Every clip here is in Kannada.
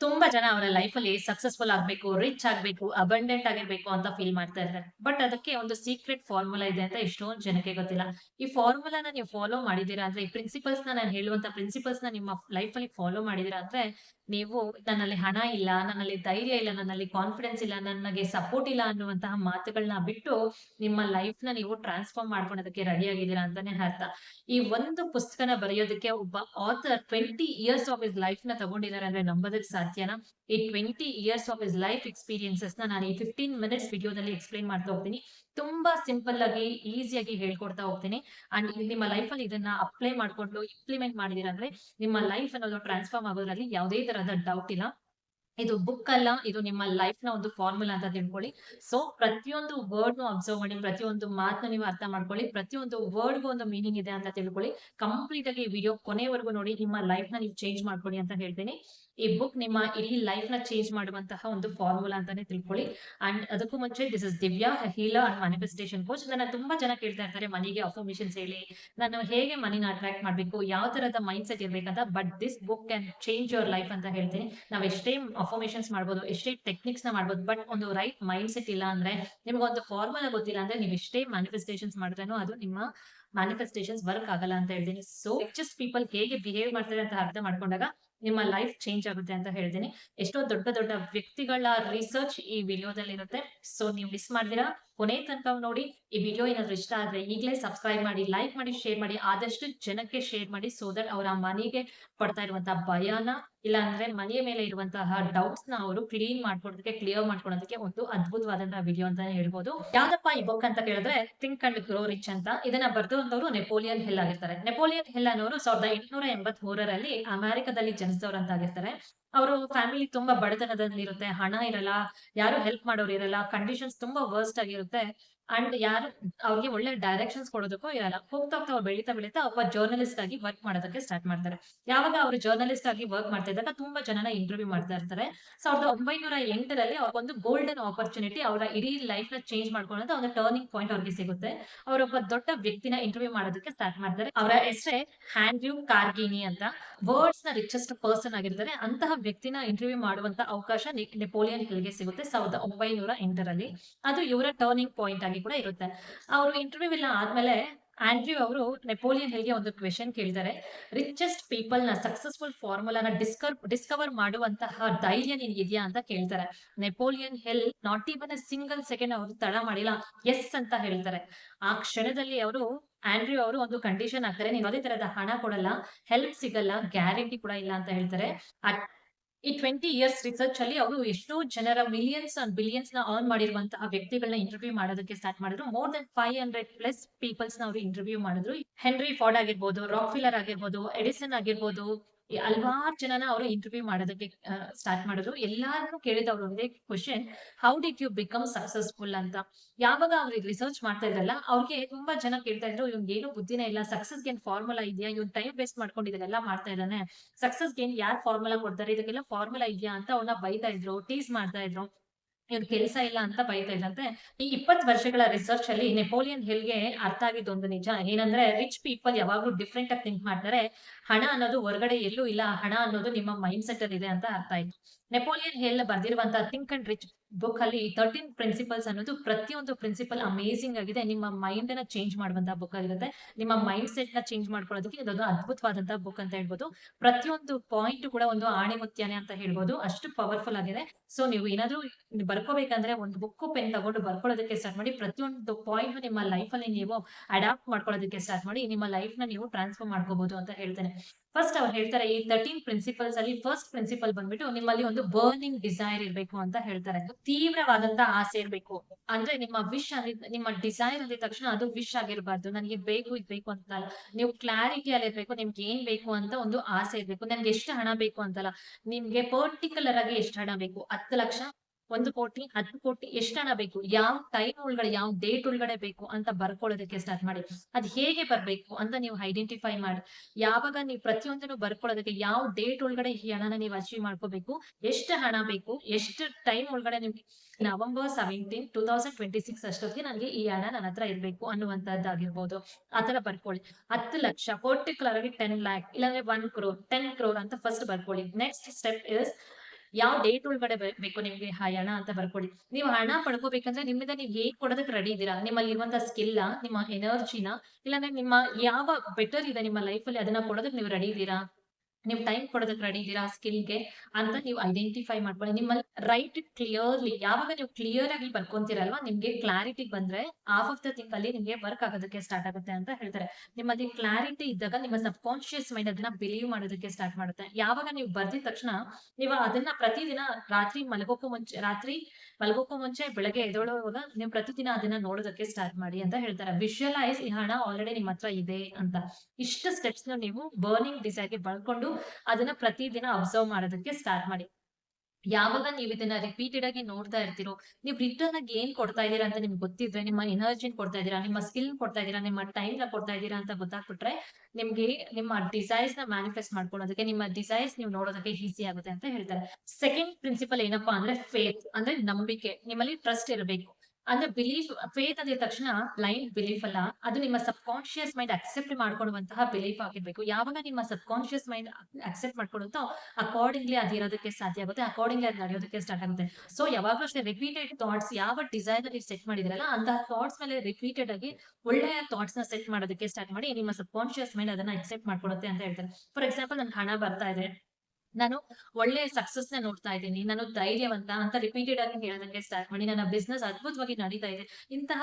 ತುಂಬಾ ಜನ ಅವರ ಲೈಫಲ್ಲಿ ಸಕ್ಸಸ್ಫುಲ್ ಆಗ್ಬೇಕು, ರಿಚ್ ಆಗ್ಬೇಕು, ಅಬಂಡೆಂಟ್ ಆಗಿರ್ಬೇಕು ಅಂತ ಫೀಲ್ ಮಾಡ್ತಾ ಇರ್ತಾರೆ. ಬಟ್ ಅದಕ್ಕೆ ಒಂದು ಸೀಕ್ರೆಟ್ ಫಾರ್ಮುಲಾ ಇದೆ ಅಂತ ಎಷ್ಟೊಂದು ಜನಕ್ಕೆ ಗೊತ್ತಿಲ್ಲ. ಈ ಫಾರ್ಮುಲಾನ ನೀವು ಫಾಲೋ ಮಾಡಿದೀರಾ ಅಂದ್ರೆ, ಈ ನ ನಾನು ಹೇಳುವಂತ ಪ್ರಿನ್ಸಿಪಲ್ಸ್ನ ನಿಮ್ಮ ಲೈಫಲ್ಲಿ ಫಾಲೋ ಮಾಡಿದೀರಾ ಅಂದ್ರೆ, ನೀವು ನನ್ನಲ್ಲಿ ಹಣ ಇಲ್ಲ, ನನ್ನಲ್ಲಿ ಧೈರ್ಯ ಇಲ್ಲ, ನನ್ನಲ್ಲಿ ಕಾನ್ಫಿಡೆನ್ಸ್ ಇಲ್ಲ, ನನಗೆ ಸಪೋರ್ಟ್ ಇಲ್ಲ ಅನ್ನುವಂತಹ ಮಾತುಗಳನ್ನ ಬಿಟ್ಟು, ನಿಮ್ಮ ಲೈಫ್ನ ನೀವು ಟ್ರಾನ್ಸ್‌ಫಾರ್ಮ್ ಮಾಡ್ಕೊಳೋದಕ್ಕೆ ರೆಡಿ ಆಗಿದ್ದೀರಾ ಅಂತಾನೆ ಅರ್ಥ. ಈ ಒಂದು ಪುಸ್ತಕನ ಬರೆಯೋದಕ್ಕೆ ಒಬ್ಬ ಆಥರ್ 20 ಇಯರ್ಸ್ ಆಫ್ ಇಸ್ ಲೈಫ್ನ ತಗೊಂಡಿದ್ದಾರೆ ಅಂದ್ರೆ ನಂಬೋದಕ್ಕೆ ಸಾಧ್ಯನಾ? ಈ 20 ಇಯರ್ಸ್ ಆಫ್ ಇಸ್ ಲೈಫ್ ಎಕ್ಸ್‌ಪೀರಿಯನ್ಸಸ್‌ನ ನಾನು ಈ 15 ಮಿನಿಟ್ಸ್ ವಿಡಿಯೋದಲ್ಲಿ ಎಕ್ಸ್ಪ್ಲೈನ್ ಮಾಡ್ತಾ ಹೋಗ್ತೀನಿ. ತುಂಬಾ ಸಿಂಪಲ್ ಆಗಿ, ಈಸಿಯಾಗಿ ಹೇಳ್ಕೊಡ್ತಾ ಹೋಗ್ತೀನಿ. ಅಂಡ್ ನಿಮ್ಮ ಲೈಫ್ ಅಲ್ಲಿ ಇದನ್ನ ಅಪ್ಲೈ ಮಾಡ್ಕೊಂಡು ಇಂಪ್ಲಿಮೆಂಟ್ ಮಾಡಿದೀರ ಅಂದ್ರೆ, ನಿಮ್ಮ ಲೈಫ್ ಅನ್ನೋದು ಟ್ರಾನ್ಸ್‌ಫಾರ್ಮ್ ಆಗೋದ್ರಲ್ಲಿ ಯಾವುದೇ ತರಹದ ಡೌಟ್ ಇಲ್ಲ. ಇದು ಬುಕ್ ಅಲ್ಲ, ಇದು ನಿಮ್ಮ ಲೈಫ್ನ ಒಂದು ಫಾರ್ಮುಲಾ ಅಂತ ತಿಳ್ಕೊಳ್ಳಿ. ಸೊ, ಪ್ರತಿಯೊಂದು ವರ್ಡ್ ನು ಅಬ್ಸರ್ವ್ ಮಾಡಿ, ಪ್ರತಿಯೊಂದು ಮಾತನ್ನ ನೀವು ಅರ್ಥ ಮಾಡ್ಕೊಳ್ಳಿ. ಪ್ರತಿಯೊಂದು ವರ್ಡ್ ವರ್ಡ್‌ಗೂ ಒಂದು ಮೀನಿಂಗ್ ಇದೆ ಅಂತ ತಿಳ್ಕೊಳ್ಳಿ. ಕಂಪ್ಲೀಟ್ ಆಗಿ ವಿಡಿಯೋ ಕೊನೆವರೆಗೂ ನೋಡಿ. ನಿಮ್ಮ ಲೈಫ್ನ ನೀವು ಚೇಂಜ್ ಮಾಡ್ಕೊಳ್ಳಿ ಅಂತ ಹೇಳ್ತೀನಿ. ಈ ಬುಕ್ ನಿಮ್ಮ ಇಡೀ ಲೈಫ್ನ ಚೇಂಜ್ ಮಾಡುವಂತಹ ಒಂದು ಫಾರ್ಮುಲಾ ಅಂತಾನೆ ತಿಳ್ಕೊಳ್ಳಿ. ಅಂಡ್ ಅದಕ್ಕೂ ಮುಂಚೆ this is Divya, healer and manifestation coach. ನನ್ನ ತುಂಬಾ ಜನ ಕೇಳ್ತಾ ಇರ್ತಾರೆ, ಮನಿಗೆ ಅಫರ್ಮೇಷನ್ಸ್ ಹೇಳಿ. ನಾನು ಹೇಗೆ ಮನಿನ ಅಟ್ರಾಕ್ಟ್ ಮಾಡಬೇಕು ಯಾವ ತರದ ಮೈಂಡ್ ಸೆಟ್ ಇರಬೇಕಂತ but this book can change your life ಅಂತ ಹೇಳ್ತೀನಿ. ನಾವು ಎಷ್ಟೇ ಅಫರ್ಮೇಷನ್ಸ್ ಮಾಡ್ಬೋದು, ಎಷ್ಟೇ ಟೆಕ್ನಿಕ್ಸ್ನ ಮಾಡ್ಬೋದು. ಬಟ್ ಒಂದು ರೈಟ್ ಮೈಂಡ್ ಸೆಟ್ ಇಲ್ಲ ಅಂದ್ರೆ, ನಿಮಗೊಂದು ಫಾರ್ಮುಲಾ ಗೊತ್ತಿಲ್ಲ ಅಂದ್ರೆ, ನೀವು ಎಷ್ಟೇ ಮ್ಯಾನಿಫೆಸ್ಟೇಷನ್ಸ್ ಮಾಡಿದ್ರೂ ಅದು ನಿಮ್ಮ ಮ್ಯಾನಿಫೆಸ್ಟೇಷನ್ಸ್ ವರ್ಕ್ ಆಗಲ್ಲ ಅಂತ ಹೇಳ್ತೀನಿ. ಸೊ, ಜಸ್ಟ್ ಪೀಪಲ್ ಹೇಗೆ ಬಿಹೇವ್ ಮಾಡ್ತಾರೆ ಅಂತ ಅರ್ಥ ಮಾಡ್ಕೊಂಡಾಗ, ನಿಮ್ಮ ಲೈಫ್ ಚೇಂಜ್ ಆಗುತ್ತೆ ಅಂತ ಹೇಳ್ತೀನಿ. ಎಷ್ಟೋ ದೊಡ್ಡ ದೊಡ್ಡ ವ್ಯಕ್ತಿಗಳ ರಿಸರ್ಚ್ ಈ ವಿಡಿಯೋದಲ್ಲಿ ಇರುತ್ತೆ. ಸೊ, ನೀವು ಮಿಸ್ ಮಾಡ್ದಿರಾ ಕೊನೆ ತನಕ ನೋಡಿ. ಈ ವಿಡಿಯೋ ಏನಾದ್ರು ಇಷ್ಟ ಆದ್ರೆ ಈಗಲೇ ಸಬ್ಸ್ಕ್ರೈಬ್ ಮಾಡಿ, ಲೈಕ್ ಮಾಡಿ, ಶೇರ್ ಮಾಡಿ. ಆದಷ್ಟು ಜನಕ್ಕೆ ಶೇರ್ ಮಾಡಿ. ಸೋ ದಟ್ ಅವರ ಮನೆಗೆ ಪಡ್ತಾ ಇರುವಂತಹ ಭಯನ, ಇಲ್ಲ ಅಂದ್ರೆ ಮನೆಯ ಮೇಲೆ ಇರುವಂತಹ ಡೌಟ್ಸ್ನ ಅವರು ಕ್ಲೀನ್ ಮಾಡ್ಕೊಳೋದಕ್ಕೆ, ಕ್ಲಿಯರ್ ಮಾಡ್ಕೊಳೋದಕ್ಕೆ ಒಂದು ಅದ್ಭುತವಾದಂತಹ ವಿಡಿಯೋ ಅಂತಾನೆ ಹೇಳ್ಬೋದು. ಯಾವ್ದಪ್ಪ ಈ ಬುಕ್ ಅಂತ ಕೇಳಿದ್ರೆ, ಥಿಂಕ್ ಅಂಡ್ ಗ್ರೋ ರಿಚ್ ಅಂತ. ಇದನ್ನ ಬರೆದವರು ನೆಪೋಲಿಯನ್ ಹೆಲ್ ಆಗಿರ್ತಾರೆ. ನೆಪೋಲಿಯನ್ ಹೆಲ್ ಅನ್ನೋರು 1883ರಲ್ಲಿ ಅಮೆರಿಕದಲ್ಲಿ ಜನಿಸಿದವರು ಅಂತ ಆಗಿರ್ತಾರೆ. ಅವರು ಫ್ಯಾಮಿಲಿ ತುಂಬಾ ಬಡತನದಲ್ಲಿರುತ್ತೆ. ಹಣ ಇರಲ್ಲ, ಯಾರು ಹೆಲ್ಪ್ ಮಾಡೋರು ಇರಲ್ಲ. ಕಂಡೀಷನ್ಸ್ ತುಂಬಾ ವರ್ಸ್ಟ್ ಆಗಿರುತ್ತೆ. ಅಂಡ್ ಯಾರು ಅವ್ರಿಗೆ ಒಳ್ಳೆ ಡೈರೆಕ್ಷನ್ಸ್ ಕೊಡೋದಕ್ಕೂ ಇರಲ್ಲ. ಹೋಗ್ತಾ ಹೋಗ್ತಾ ಅವ್ರು ಬೆಳೀತಾ ಬೆಳೀತಾ ಒಬ್ಬ ಜರ್ನಲಿಸ್ಟ್ ಆಗಿ ವರ್ಕ್ ಮಾಡೋದಕ್ಕೆ ಸ್ಟಾರ್ಟ್ ಮಾಡ್ತಾರೆ. ಯಾವಾಗ ಅವರು ಜರ್ನಲಿಸ್ಟ್ ಆಗಿ ವರ್ಕ್ ಮಾಡ್ತಾ ಇದ್ದಾಗ ತುಂಬಾ ಜನನ ಇಂಟರ್ವ್ಯೂ ಮಾಡ್ತಾ ಇರ್ತಾರೆ. 1908ರಲ್ಲಿ ಅವ್ರಿಗೊಂದು ಗೋಲ್ಡನ್ ಆಪರ್ಚುನಿಟಿ ಅವರ ಇಡೀ ಲೈಫ್ನ ಚೇಂಜ್ ಮಾಡ್ಕೊಳ್ಳೋದು ಒಂದು ಟರ್ನಿಂಗ್ ಪಾಯಿಂಟ್ ಅವ್ರಿಗೆ ಸಿಗುತ್ತೆ. ಅವರೊಬ್ಬ ದೊಡ್ಡ ವ್ಯಕ್ತಿನ ಇಂಟರ್ವ್ಯೂ ಮಾಡೋದಕ್ಕೆ ಸ್ಟಾರ್ಟ್ ಮಾಡ್ತಾರೆ. ಅವರ ಹೆಸರೇ ಹ್ಯಾಂಡ್ರ್ಯೂ ಕಾರ್ಗಿನಿ ಅಂತ. ವರ್ಡ್ಸ್ನ ರಿಚೆಸ್ಟ್ ಪರ್ಸನ್ ಆಗಿರ್ತಾರೆ. ಅಂತಹ ವ್ಯಕ್ತಿನ ಇಂಟರ್ವ್ಯೂ ಮಾಡುವಂತ ಅವಕಾಶ ನೆಪೋಲಿಯನ್ ಹಿಲ್‌ಗೆ ಸಿಗುತ್ತೆ 1908ರಲ್ಲಿ. ಅದು ಇವರ ಟರ್ನಿಂಗ್ ಪಾಯಿಂಟ್ ಆಗಿ ಕೂಡ ಇರುತ್ತೆ. ಅವರು ಇಂಟರ್ವ್ಯೂ ಇಲ್ಲ ಆದ್ಮೇಲೆ ಆಂಡ್ರ್ಯೂ ಅವರು ನೆಪೋಲಿಯನ್ ಹಿಲ್‌ಗೆ ಒಂದು ಕ್ವೆಶನ್ ಕೇಳ್ತಾರೆ. ರಿಚೆಸ್ಟ್ ಪೀಪಲ್ನ ಸಕ್ಸಸ್‌ಫುಲ್ ಫಾರ್ಮುಲಾನ ಡಿಸ್ಕರ್ ಡಿಸ್ಕವರ್ ಮಾಡುವಂತಹ ಧೈರ್ಯ ನಿನ್ಗಿದ್ಯಾ ಅಂತ ಕೇಳ್ತಾರೆ. Napoleon Hill not even a single second ಅವರು ತಡ ಮಾಡಿಲ್ಲ. ಎಸ್ ಅಂತ ಹೇಳ್ತಾರೆ. ಆ ಕ್ಷಣದಲ್ಲಿ ಅವರು ಆಂಡ್ರ್ಯೂ ಅವರು ಒಂದು ಕಂಡೀಷನ್ ಹಾಕ್ತಾರೆ. ನೀವು ಅದೇ ತರದ ಹಣ ಕೊಡಲ್ಲ, ಹೆಲ್ಪ್ ಸಿಗಲ್ಲ, ಗ್ಯಾರಂಟಿ ಕೂಡ ಇಲ್ಲ ಅಂತ ಹೇಳ್ತಾರೆ. ಅಟ್ ಈ 20 ಇಯರ್ಸ್ ರಿಸರ್ಚ್ ಅಲ್ಲಿ ಅವರು ಎಷ್ಟೋ ಜನರ ಮಿಲಿಯನ್ಸ್ ಅಂಡ್ನ ಅರ್ನ್ ಮಾಡಿರುವಂತಹ ವ್ಯಕ್ತಿಗಳನ್ನ ಇಂಟರ್ವ್ಯೂ ಮಾಡೋದಕ್ಕೆ ಸ್ಟಾರ್ಟ್ ಮಾಡಿದ್ರು. ಮೋರ್ ದನ್ 500 ಪ್ಲಸ್ ಪೀಪಲ್ಸ್ನ ಅವರು ಇಂಟರ್ವ್ಯೂ ಮಾಡಿದ್ರು. ಹೆನ್ರಿ ಫಾರ್ಡ್ ಆಗಿರ್ಬೋದು, ರಾಕ್ ಫಿಲ್ಲರ್ ಆಗಿರ್ಬೋದು, ಎಡಿಸನ್ ಆಗಿರ್ಬೋದು, ಹಲವಾರು ಜನನ ಅವರು ಇಂಟರ್ವ್ಯೂ ಮಾಡೋದಕ್ಕೆ ಸ್ಟಾರ್ಟ್ ಮಾಡಿದ್ರು. ಎಲ್ಲಾರು ಅವ್ರ ಒಂದೇ question how did you become successful ಅಂತ. ಯಾವಾಗ ಅವ್ರು ರಿಸರ್ಚ್ ಮಾಡ್ತಾ ಇದ್ರಲ್ಲ, ಅವ್ರಿಗೆ ತುಂಬಾ ಜನ ಕೇಳ್ತಾ ಇದ್ರು, ಇವ್ನಿಗೇನು ಬುದ್ಧಿನೇ ಇಲ್ಲ. ಸಕ್ಸಸ್ ಏನ್ ಫಾರ್ಮುಲಾ ಇದೆಯಾ? ಇವ್ನ್ ಟೈಮ್ ವೇಸ್ಟ್ ಮಾಡ್ಕೊಂಡು ಇದನ್ನೆಲ್ಲ ಮಾಡ್ತಾ ಇದ್ದಾನೆ. ಸಕ್ಸಸ್ ಏನ್ ಯಾರ್ ಫಾರ್ಮುಲಾ ಕೊಡ್ತಾರೆ? ಇದಕ್ಕೆಲ್ಲ ಫಾರ್ಮುಲಾ ಇದೆಯಾ? ಅಂತ ಅವ್ನ ಬೈತಾ ಇದ್ರು, ಟೀಸ್ ಮಾಡ್ತಾ ಇದ್ರು. ಇವ್ನ್ ಕೆಲ್ಸ ಇಲ್ಲ ಅಂತ ಬೈತಾ ಇದ್ದಂತೆ ಈ 20 ವರ್ಷಗಳ ರಿಸರ್ಚ್ ಅಲ್ಲಿ ನೆಪೋಲಿಯನ್ ಹಿಲ್‌ಗೆ ಅರ್ಥ ಆಗಿದ್ದು ಒಂದು ನಿಜ. ಏನಂದ್ರೆ ರಿಚ್ ಪೀಪಲ್ ಯಾವಾಗ್ಲೂ ಡಿಫ್ರೆಂಟ್ ಆಗಿ ಥಿಂಕ್ ಮಾಡ್ತಾರೆ. ಹಣ ಅನ್ನೋದು ಹೊರಗಡೆ ಎಲ್ಲೂ ಇಲ್ಲ. ಹಣ ಅನ್ನೋದು ನಿಮ್ಮ ಮೈಂಡ್ ಸೆಟ್ ಅಲ್ಲಿ ಇದೆ ಅಂತ ಅರ್ಥ ಆಯ್ತು. ನೆಪೋಲಿಯನ್ ಹೇಲ್ ಬರ್ದಿರುವಂತಹ ಥಿಂಕ್ ಅಂಡ್ ರಿಚ್ ಬುಕ್ ಅಲ್ಲಿ 13 ಪ್ರಿನ್ಸಿಪಲ್ಸ್ ಅನ್ನೋದು ಪ್ರತಿಯೊಂದು ಪ್ರಿನ್ಸಿಪಲ್ ಅಮೇಸಿಂಗ್ ಆಗಿದೆ. ನಿಮ್ಮ ಮೈಂಡ್ನ ಚೇಂಜ್ ಮಾಡುವಂತಹ ಬುಕ್ ಆಗಿರುತ್ತೆ. ನಿಮ್ಮ ಮೈಂಡ್ ಸೆಟ್ನ ಚೇಂಜ್ ಮಾಡ್ಕೊಳ್ಳೋದಕ್ಕೆ ಇದೊಂದು ಅದ್ಭುತವಾದಂತಹ ಬುಕ್ ಅಂತ ಹೇಳ್ಬೋದು. ಪ್ರತಿಯೊಂದು ಪಾಯಿಂಟ್ ಕೂಡ ಒಂದು ಆಣಿಮುತ್ಯನೇ ಅಂತ ಹೇಳ್ಬೋದು. ಅಷ್ಟು ಪವರ್‌ಫುಲ್ ಆಗಿದೆ. ಸೊ, ನೀವು ಏನಾದ್ರೂ ಬರ್ಕೋಬೇಕಂದ್ರೆ ಒಂದು ಬುಕ್ ಪೆನ್ ತಗೊಂಡು ಬರ್ಕೊಳ್ಳೋದಕ್ಕೆ ಸ್ಟಾರ್ಟ್ ಮಾಡಿ. ಪ್ರತಿಯೊಂದು ಪಾಯಿಂಟ್ ನಿಮ್ಮ ಲೈಫಲ್ಲಿ ನೀವು ಅಡಾಪ್ಟ್ ಮಾಡ್ಕೊಳ್ಳೋದಕ್ಕೆ ಸ್ಟಾರ್ಟ್ ಮಾಡಿ. ನಿಮ್ಮ ಲೈಫ್ನ ನೀವು ಟ್ರಾನ್ಸ್ಫರ್ ಮಾಡ್ಕೋಬಹುದು ಅಂತ ಹೇಳ್ತೇನೆ. ಫಸ್ಟ್ ಅವ್ರು ಹೇಳ್ತಾರೆ ಈ 13 ಪ್ರಿನ್ಸಿಪಲ್ಸ್ ಅಲ್ಲಿ ಫಸ್ಟ್ ಪ್ರಿನ್ಸಿಪಲ್ ಬಂದ್ಬಿಟ್ಟು ನಿಮ್ಮಲ್ಲಿ ಒಂದು ಬರ್ನಿಂಗ್ ಡಿಸೈರ್ ಇರಬೇಕು ಅಂತ ಹೇಳ್ತಾರೆ. ತೀವ್ರವಾದಂತ ಆಸೆ ಇರಬೇಕು ಅಂದ್ರೆ ನಿಮ್ಮ ವಿಶ್ ಅಲ್ಲಿ ನಿಮ್ಮ ಡಿಸೈರ್ ಅಂದಿದ ತಕ್ಷಣ ಅದು ವಿಶ್ ಆಗಿರಬಾರ್ದು ನನಗೆ ಬೇಕು, ಇದ್ ಬೇಕು ಅಂತ ನೀವು ಕ್ಲಾರಿಟಿ ಅಲ್ಲಿ ಇರ್ಬೇಕು. ನಿಮ್ಗೆ ಏನ್ ಬೇಕು ಅಂತ ಒಂದು ಆಸೆ ಇರ್ಬೇಕು. ನನ್ಗೆ ಎಷ್ಟು ಹಣ ಬೇಕು ಅಂತಲ್ಲ. ನಿಮ್ಗೆ ಪರ್ಟಿಕ್ಯುಲರ್ ಆಗಿ ಎಷ್ಟು ಹಣ ಬೇಕು? 10 ಲಕ್ಷ, 1 ಕೋಟಿ, 10 ಕೋಟಿ ಎಷ್ಟು ಹಣ ಬೇಕು? ಯಾವ ಟೈಮ್ ಒಳಗಡೆ, ಯಾವ ಡೇಟ್ ಒಳಗಡೆ ಬೇಕು ಅಂತ ಬರ್ಕೊಳ್ಳೋದಕ್ಕೆ ಸ್ಟಾರ್ಟ್ ಮಾಡಿ. ಅದ್ ಹೇಗೆ ಬರ್ಬೇಕು ಅಂತ ನೀವು ಐಡೆಂಟಿಫೈ ಮಾಡಿ. ಯಾವಾಗ ನೀವು ಪ್ರತಿಯೊಂದನ್ನು ಬರ್ಕೊಳ್ಳೋದಕ್ಕೆ ಯಾವ ಡೇಟ್ ಒಳಗಡೆ ಈ ಹಣನ ನೀವು ಅಚೀವ್ ಮಾಡ್ಕೋಬೇಕು? ಎಷ್ಟು ಹಣ ಬೇಕು? ಎಷ್ಟು ಟೈಮ್ ಒಳಗಡೆ ನಿಮ್ಗೆ ನವೆಂಬರ್ 17, 2026 ಅಷ್ಟೊತ್ತಿಗೆ ನನಗೆ ಈ ಹಣ ನನ್ನ ಹತ್ರ ಇರ್ಬೇಕು ಅನ್ನುವಂತದ್ದಾಗಿರ್ಬೋದು ಆ ತರ ಬರ್ಕೊಳ್ಳಿ. 10 ಲಕ್ಷ ಪರ್ಟಿಕ್ಯುಲರ್ ಆಗಿ 10 ಲ್ಯಾಕ್ ಇಲ್ಲಾಂದ್ರೆ ಒನ್ ಕ್ರೋರ್, 10 ಕ್ರೋರ್ ಅಂತ ಫಸ್ಟ್ ಬರ್ಕೊಳ್ಳಿ. ನೆಕ್ಸ್ಟ್ ಸ್ಟೆಪ್ ಇಸ್ ಯಾವ ಡೇಟ್ ಒಳಗಡೆ ಬೇಕು ನಿಮ್ಗೆ ಹಣ ಅಂತ ಬರ್ಕೊಡಿ ನೀವು ಹಣ ಪಡ್ಕೋಬೇಕಂದ್ರೆ ನಿಮ್ಮಿಂದ ನೀವು ಹೇಗ್ ಕೊಡೋದಕ್ಕೆ ರೆಡಿ ಇದ್ದೀರಾ? ನಿಮ್ಮಲ್ಲಿ ಇರುವಂತ ಸ್ಕಿಲ್ ನಿಮ್ಮ ಎನರ್ಜಿನ ಇಲ್ಲಾಂದ್ರೆ ನಿಮ್ಮ ಯಾವ ಬೆಟರ್ ಇದೆ ನಿಮ್ಮ ಲೈಫ್ ಅಲ್ಲಿ ಅದನ್ನ ಕೊಡೋದಕ್ಕೆ ನೀವು ರೆಡಿ ಇದ್ದೀರಾ? ನೀವು ಟೈಮ್ ಕೊಡೋದಕ್ಕೆ ರೆಡಿ ಇದ್ದೀರಾ ಆ ಸ್ಕಿಲ್‌ಗೆ ಅಂತ ನೀವು ಐಡೆಂಟಿಫೈ ಮಾಡ್ಕೊಳ್ಳಿ. ನಿಮ್ಮಲ್ಲಿ ರೈಟ್ ಕ್ಲಿಯರ್‌ಲಿ ಯಾವಾಗ ನೀವು ಕ್ಲಿಯರ್ ಆಗಿ ಬರ್ಕೊಂತೀರಲ್ವಾ ನಿಮ್ಗೆ ಕ್ಲಾರಿಟಿ ಬಂದ್ರೆ ಆಫ್ ಆಫ್ ದ ಥಿಂಗ್ ಅಲ್ಲಿ ನಿಮ್ಗೆ ವರ್ಕ್ ಆಗೋದಕ್ಕೆ ಸ್ಟಾರ್ಟ್ ಆಗುತ್ತೆ ಅಂತ ಹೇಳ್ತಾರೆ. ನಿಮ್ಮಲ್ಲಿ ಕ್ಲಾರಿಟಿ ಇದ್ದಾಗ ನಿಮ್ಮ ಸಬ್ ಕಾನ್ಶಿಯಸ್ ಮೈಂಡ್ ಅದನ್ನ ಬಿಲೀವ್ ಮಾಡೋದಕ್ಕೆ ಸ್ಟಾರ್ಟ್ ಮಾಡುತ್ತೆ. ಯಾವಾಗ ನೀವು ಬರ್ದಿದ ತಕ್ಷಣ ನೀವು ಅದನ್ನ ಪ್ರತಿದಿನ ರಾತ್ರಿ ಮಲಗೋಕ್ಕೂ ಮುಂಚೆ, ರಾತ್ರಿ ಮಲಗೋಕ್ಕೂ ಮುಂಚೆ ಬೆಳಗ್ಗೆ ಎದೊಳುವಾಗ ನೀವು ಪ್ರತಿದಿನ ಅದನ್ನ ನೋಡೋದಕ್ಕೆ ಸ್ಟಾರ್ಟ್ ಮಾಡಿ ಅಂತ ಹೇಳ್ತಾರೆ. ವಿಜುವಲೈಸ್ ಈ ಹಣ ಆಲ್ರೆಡಿ ನಿಮ್ಮ ಹತ್ರ ಇದೆ ಅಂತ. ಇಷ್ಟು ಸ್ಟೆಪ್ಸ್ ನೀವು ಬರ್ನಿಂಗ್ ಡಿಸೈರ್‌ಗೆ ಬಳ್ಕೊಂಡು ಅದನ್ನ ಪ್ರತಿದಿನ ಅಬ್ಸರ್ವ್ ಮಾಡೋದಕ್ಕೆ ಸ್ಟಾರ್ಟ್ ಮಾಡಿ. ಯಾವಾಗ ನೀವು ಇದನ್ನ ರಿಪೀಟೆಡ್ ಆಗಿ ನೋಡ್ತಾ ಇರ್ತೀರೋ, ನೀವು ರಿಟರ್ನ್ ಆಗಿ ಏನ್ ಕೊಡ್ತಾ ಇದೀರಾ ಅಂತ ನಿಮ್ಗೆ ಗೊತ್ತಿದ್ರೆ, ನಿಮ್ಮ ಎನರ್ಜಿನ ಕೊಡ್ತಾ ಇದೀರಾ ನಿಮ್ಮ ಸ್ಕಿಲ್ ಕೊಡ್ತಾ ಇದೀರಾ ನಿಮ್ಮ ಟೈಮ್ನ ಕೊಡ್ತಾ ಇದೀರಾ ಅಂತ ಗೊತ್ತಾಗ್ಬಿಟ್ರೆ, ನಿಮ್ಗೆ ನಿಮ್ಮ ಡಿಸೈರ್ಸ್‌ನ ಮ್ಯಾನಿಫೆಸ್ಟ್ ಮಾಡ್ಕೊಳ್ಳೋದಕ್ಕೆ, ನಿಮ್ಮ ಡಿಸೈರ್ಸ್ ನೀವು ನೋಡೋದಕ್ಕೆ ಈಸಿ ಆಗುತ್ತೆ ಅಂತ ಹೇಳ್ತಾರೆ. ಸೆಕೆಂಡ್ ಪ್ರಿನ್ಸಿಪಲ್ ಏನಪ್ಪಾ ಅಂದ್ರೆ ಫೇತ್ ಅಂದ್ರೆ ನಂಬಿಕೆ. ನಿಮ್ಮಲ್ಲಿ ಟ್ರಸ್ಟ್ ಇರಬೇಕು. ಅಂದ್ರೆ ಬಿಲೀಫ್ ಫೇತ್ ಅಂದಿದ ತಕ್ಷಣ ಬ್ಲೈಂಡ್ ಬಿಲೀಫ್ ಅಲ್ಲ. ಅದು ನಿಮ್ಮ ಸಬ್ ಕಾನ್ಶಿಯಸ್ ಮೈಂಡ್ ಅಕ್ಸೆಪ್ಟ್ ಮಾಡ್ಕೊಳ್ಳುವಂತಹ ಬಿಲೀಫ್ ಆಗಿರ್ಬೇಕು. ಯಾವಾಗ ನಿಮ್ಮ ಸಬ್ ಕಾನ್ಶಿಯಸ್ ಮೈಂಡ್ ಅಕ್ಸೆಪ್ಟ್ ಮಾಡ್ಕೊಳ್ಳುತ್ತೋ ಅಕಾರ್ಡಿಂಗ್ಲಿ ಅದು ಇರೋದಕ್ಕೆ ಸಾಧ್ಯ ಆಗುತ್ತೆ. ಅಕಾರ್ಡಿಂಗ್ಲಿ ಅದು ನಡೆಯೋದಕ್ಕೆ ಸ್ಟಾರ್ಟ್ ಆಗುತ್ತೆ. ಸೊ ಯಾವಾಗಲೂ ಅಷ್ಟೇ ರಿಪೀಟೆಡ್ ಥಾಟ್ಸ್ ಯಾವ ಡಿಸೈನ್ ನೀವು ಸೆಟ್ ಮಾಡಿದಿರಲ್ಲ ಅಂತ ಥಾಟ್ಸ್ ಮೇಲೆ ರಿಪೀಟೆಡ್ ಆಗಿ ಒಳ್ಳೆಯ ಥಾಟ್ಸ್ನ ಸೆಟ್ ಮಾಡೋದಕ್ಕೆ ಸ್ಟಾರ್ಟ್ ಮಾಡಿ. ನಿಮ್ಮ ಸಬ್ ಕಾನ್ಶಿಯಸ್ ಮೈಂಡ್ ಅದನ್ನ ಅಕ್ಸೆಪ್ಟ್ ಮಾಡ್ಕೊಳ್ಳುತ್ತೆ ಅಂತ ಹೇಳ್ತಾರೆ. ಫಾರ್ ಎಕ್ಸಾಂಪಲ್ ನನ್ಗೆ ಹಣ ಬರ್ತಾ ಇದೆ. ನಾನು ಒಳ್ಳೆ ಸಕ್ಸಸ್ನ ನೋಡ್ತಾ ಇದ್ದೀನಿ. ನಾನು ಧೈರ್ಯವಂತ ಅಂತ ರಿಪೀಟೆಡ್ ಆಗಿ ಹೇಳೋದಕ್ಕೆ ಸ್ಟಾರ್ಟ್ ಮಾಡಿ. ನನ್ನ ಬಿಸ್ನೆಸ್ ಅದ್ಭುತವಾಗಿ ನಡೀತಾ ಇದೆ. ಇಂತಹ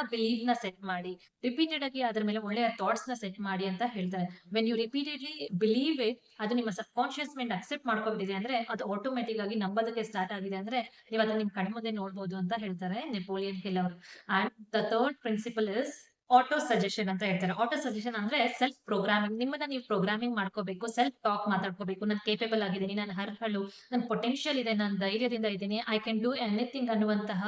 ನ ಸೆಟ್ ಮಾಡಿ. ರಿಪೀಟೆಡ್ ಆಗಿ ಅದ್ರ ಮೇಲೆ ಒಳ್ಳೆಯ ಥಾಟ್ಸ್ನ ಸೆಟ್ ಮಾಡಿ ಅಂತ ಹೇಳ್ತಾರೆ. When you repeatedly believe it ಅದು ನಿಮ್ಮ ಸಬ್ ಕಾನ್ಷಿಯಸ್ ಮೈಂಡ್ ಅಕ್ಸೆಪ್ಟ್ ಮಾಡ್ಕೊಂಡಿದೆ ಅಂದ್ರೆ ಅದು ಆಟೋಮೆಟಿಕ್ ಆಗಿ ನಂಬೋದಕ್ಕೆ ಸ್ಟಾರ್ಟ್ ಆಗಿದೆ ಅಂದ್ರೆ ನೀವು ಅದನ್ನ ನಿಮ್ ಕಣ್ಮುಂದೆ ನೋಡ್ಬೋದು ಅಂತ ಹೇಳ್ತಾರೆ ನೆಪೋಲಿಯನ್ ಹಿಲ್ ಅವರು. And the third principle is autosuggestion ಅಂತ ಹೇಳ್ತಾರೆ. ಆಟೋ ಸಜೆಷನ್ ಅಂದ್ರೆ ಸೆಲ್ಫ್ ಪ್ರೋಗ್ರಾಮಿಂಗ್. ನಿಮ್ಮನ್ನ ನೀವು ಪ್ರೋಗ್ರಾಮಿಂಗ್ ಮಾಡ್ಕೋಬೇಕು. ಸೆಲ್ಫ್ ಟಾಕ್ ಮಾತಾಡ್ಕೋಬೇಕು. ನಾನು ಕೇಪೇಬಲ್ ಆಗಿದ್ದೀನಿ. ನಾನು ಹರ್ಹಳು ನನ್ನ ಪೊಟೆನ್ಷಿಯಲ್ ಇದೆ. ನಾನು ಧೈರ್ಯದಿಂದ ಇದ್ದೀನಿ. ಐ ಕ್ಯಾನ್ ಡೂ ಎನಿಥಿಂಗ್ ಅನ್ನುವಂತಹ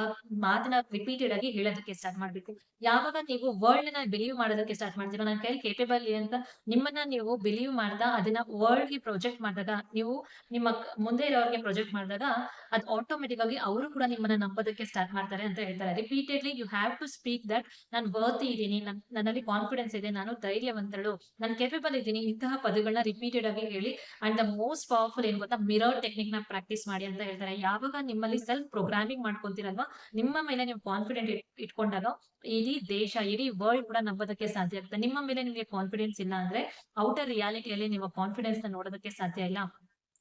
ಮಾತನ್ನ ರಿಪೀಟೆಡ್ ಆಗಿ ಹೇಳೋದಕ್ಕೆ ಸ್ಟಾರ್ಟ್ ಮಾಡ್ಬೇಕು. ಯಾವಾಗ ನೀವು ವರ್ಲ್ಡ್ನ ಬಿಲೀವ್ ಮಾಡೋದಕ್ಕೆ ಸ್ಟಾರ್ಟ್ ಮಾಡ್ತೀರಾ ನನ್ನ ಕೈಯಲ್ಲಿ ಕೇಪೇಬಲ್ ಇದೆ ಅಂತ ನಿಮ್ಮನ್ನ ನೀವು ಬಿಲೀವ್ ಮಾಡ್ತಾ ಅದನ್ನ ವರ್ಲ್ಡ್ಗೆ ಪ್ರೊಜೆಕ್ಟ್ ಮಾಡಿದಾಗ, ನೀವು ನಿಮ್ಮ ಮುಂದೆ ಇರೋರಿಗೆ ಪ್ರೊಜೆಕ್ಟ್ ಮಾಡಿದಾಗ, ಅದು ಆಟೋಮೆಟಿಕ್ ಆಗಿ ಅವರು ಕೂಡ ನಿಮ್ಮನ್ನ ನಂಬೋದಕ್ಕೆ ಸ್ಟಾರ್ಟ್ ಮಾಡ್ತಾರೆ ಅಂತ ಹೇಳ್ತಾರೆ. Repeatedly you have to speak that ನಾನು ವರ್ತಿ ಇದ್ದೀನಿ. ನನ್ ನನ್ನಲ್ಲಿ ಕಾನ್ಫಿಡೆನ್ಸ್ ಇದೆ. ನಾನು ಧೈರ್ಯವಂತಳು. ನಾನು ಕೇಪಬಲ್ ಇದ್ದೀನಿ. ಇಂತಹ ಪದಗಳನ್ನ ರಿಪೀಟೆಡ್ ಆಗಿ ಹೇಳಿ ಅಂಡ್ ದ ಮೋಸ್ಟ್ ಪವರ್‌ಫುಲ್ ಏನ್ ಗೊತ್ತಾ ಮಿರರ್ ಟೆಕ್ನಿಕ್ನ ಪ್ರಾಕ್ಟೀಸ್ ಮಾಡಿ ಅಂತ ಹೇಳ್ತಾರೆ. ಯಾವಾಗ ನಿಮ್ಮಲ್ಲಿ ಸೆಲ್ಫ್ ಪ್ರೋಗ್ರಾಮಿಂಗ್ ಮಾಡ್ಕೊಂತೀರಲ್ವಾ ನಿಮ್ಮ ಮೇಲೆ ನೀವು ಕಾನ್ಫಿಡೆಂಟ್ ಇಟ್ ಇಟ್ಕೊಂಡಾಗ ಇಡೀ ದೇಶ, ಇಡೀ ವರ್ಲ್ಡ್ ಕೂಡ ನಂಬೋದಕ್ಕೆ ಸಾಧ್ಯ ಆಗುತ್ತೆ. ನಿಮ್ಮ ಮೇಲೆ ನಿಮಗೆ ಕಾನ್ಫಿಡೆನ್ಸ್ ಇಲ್ಲ ಅಂದ್ರೆ ಔಟರ್ ರಿಯಾಲಿಟಿಯಲ್ಲಿ ನಿಮ್ಮ ಕಾನ್ಫಿಡೆನ್ಸ್ನ ನೋಡೋದಕ್ಕೆ ಸಾಧ್ಯ ಇಲ್ಲ.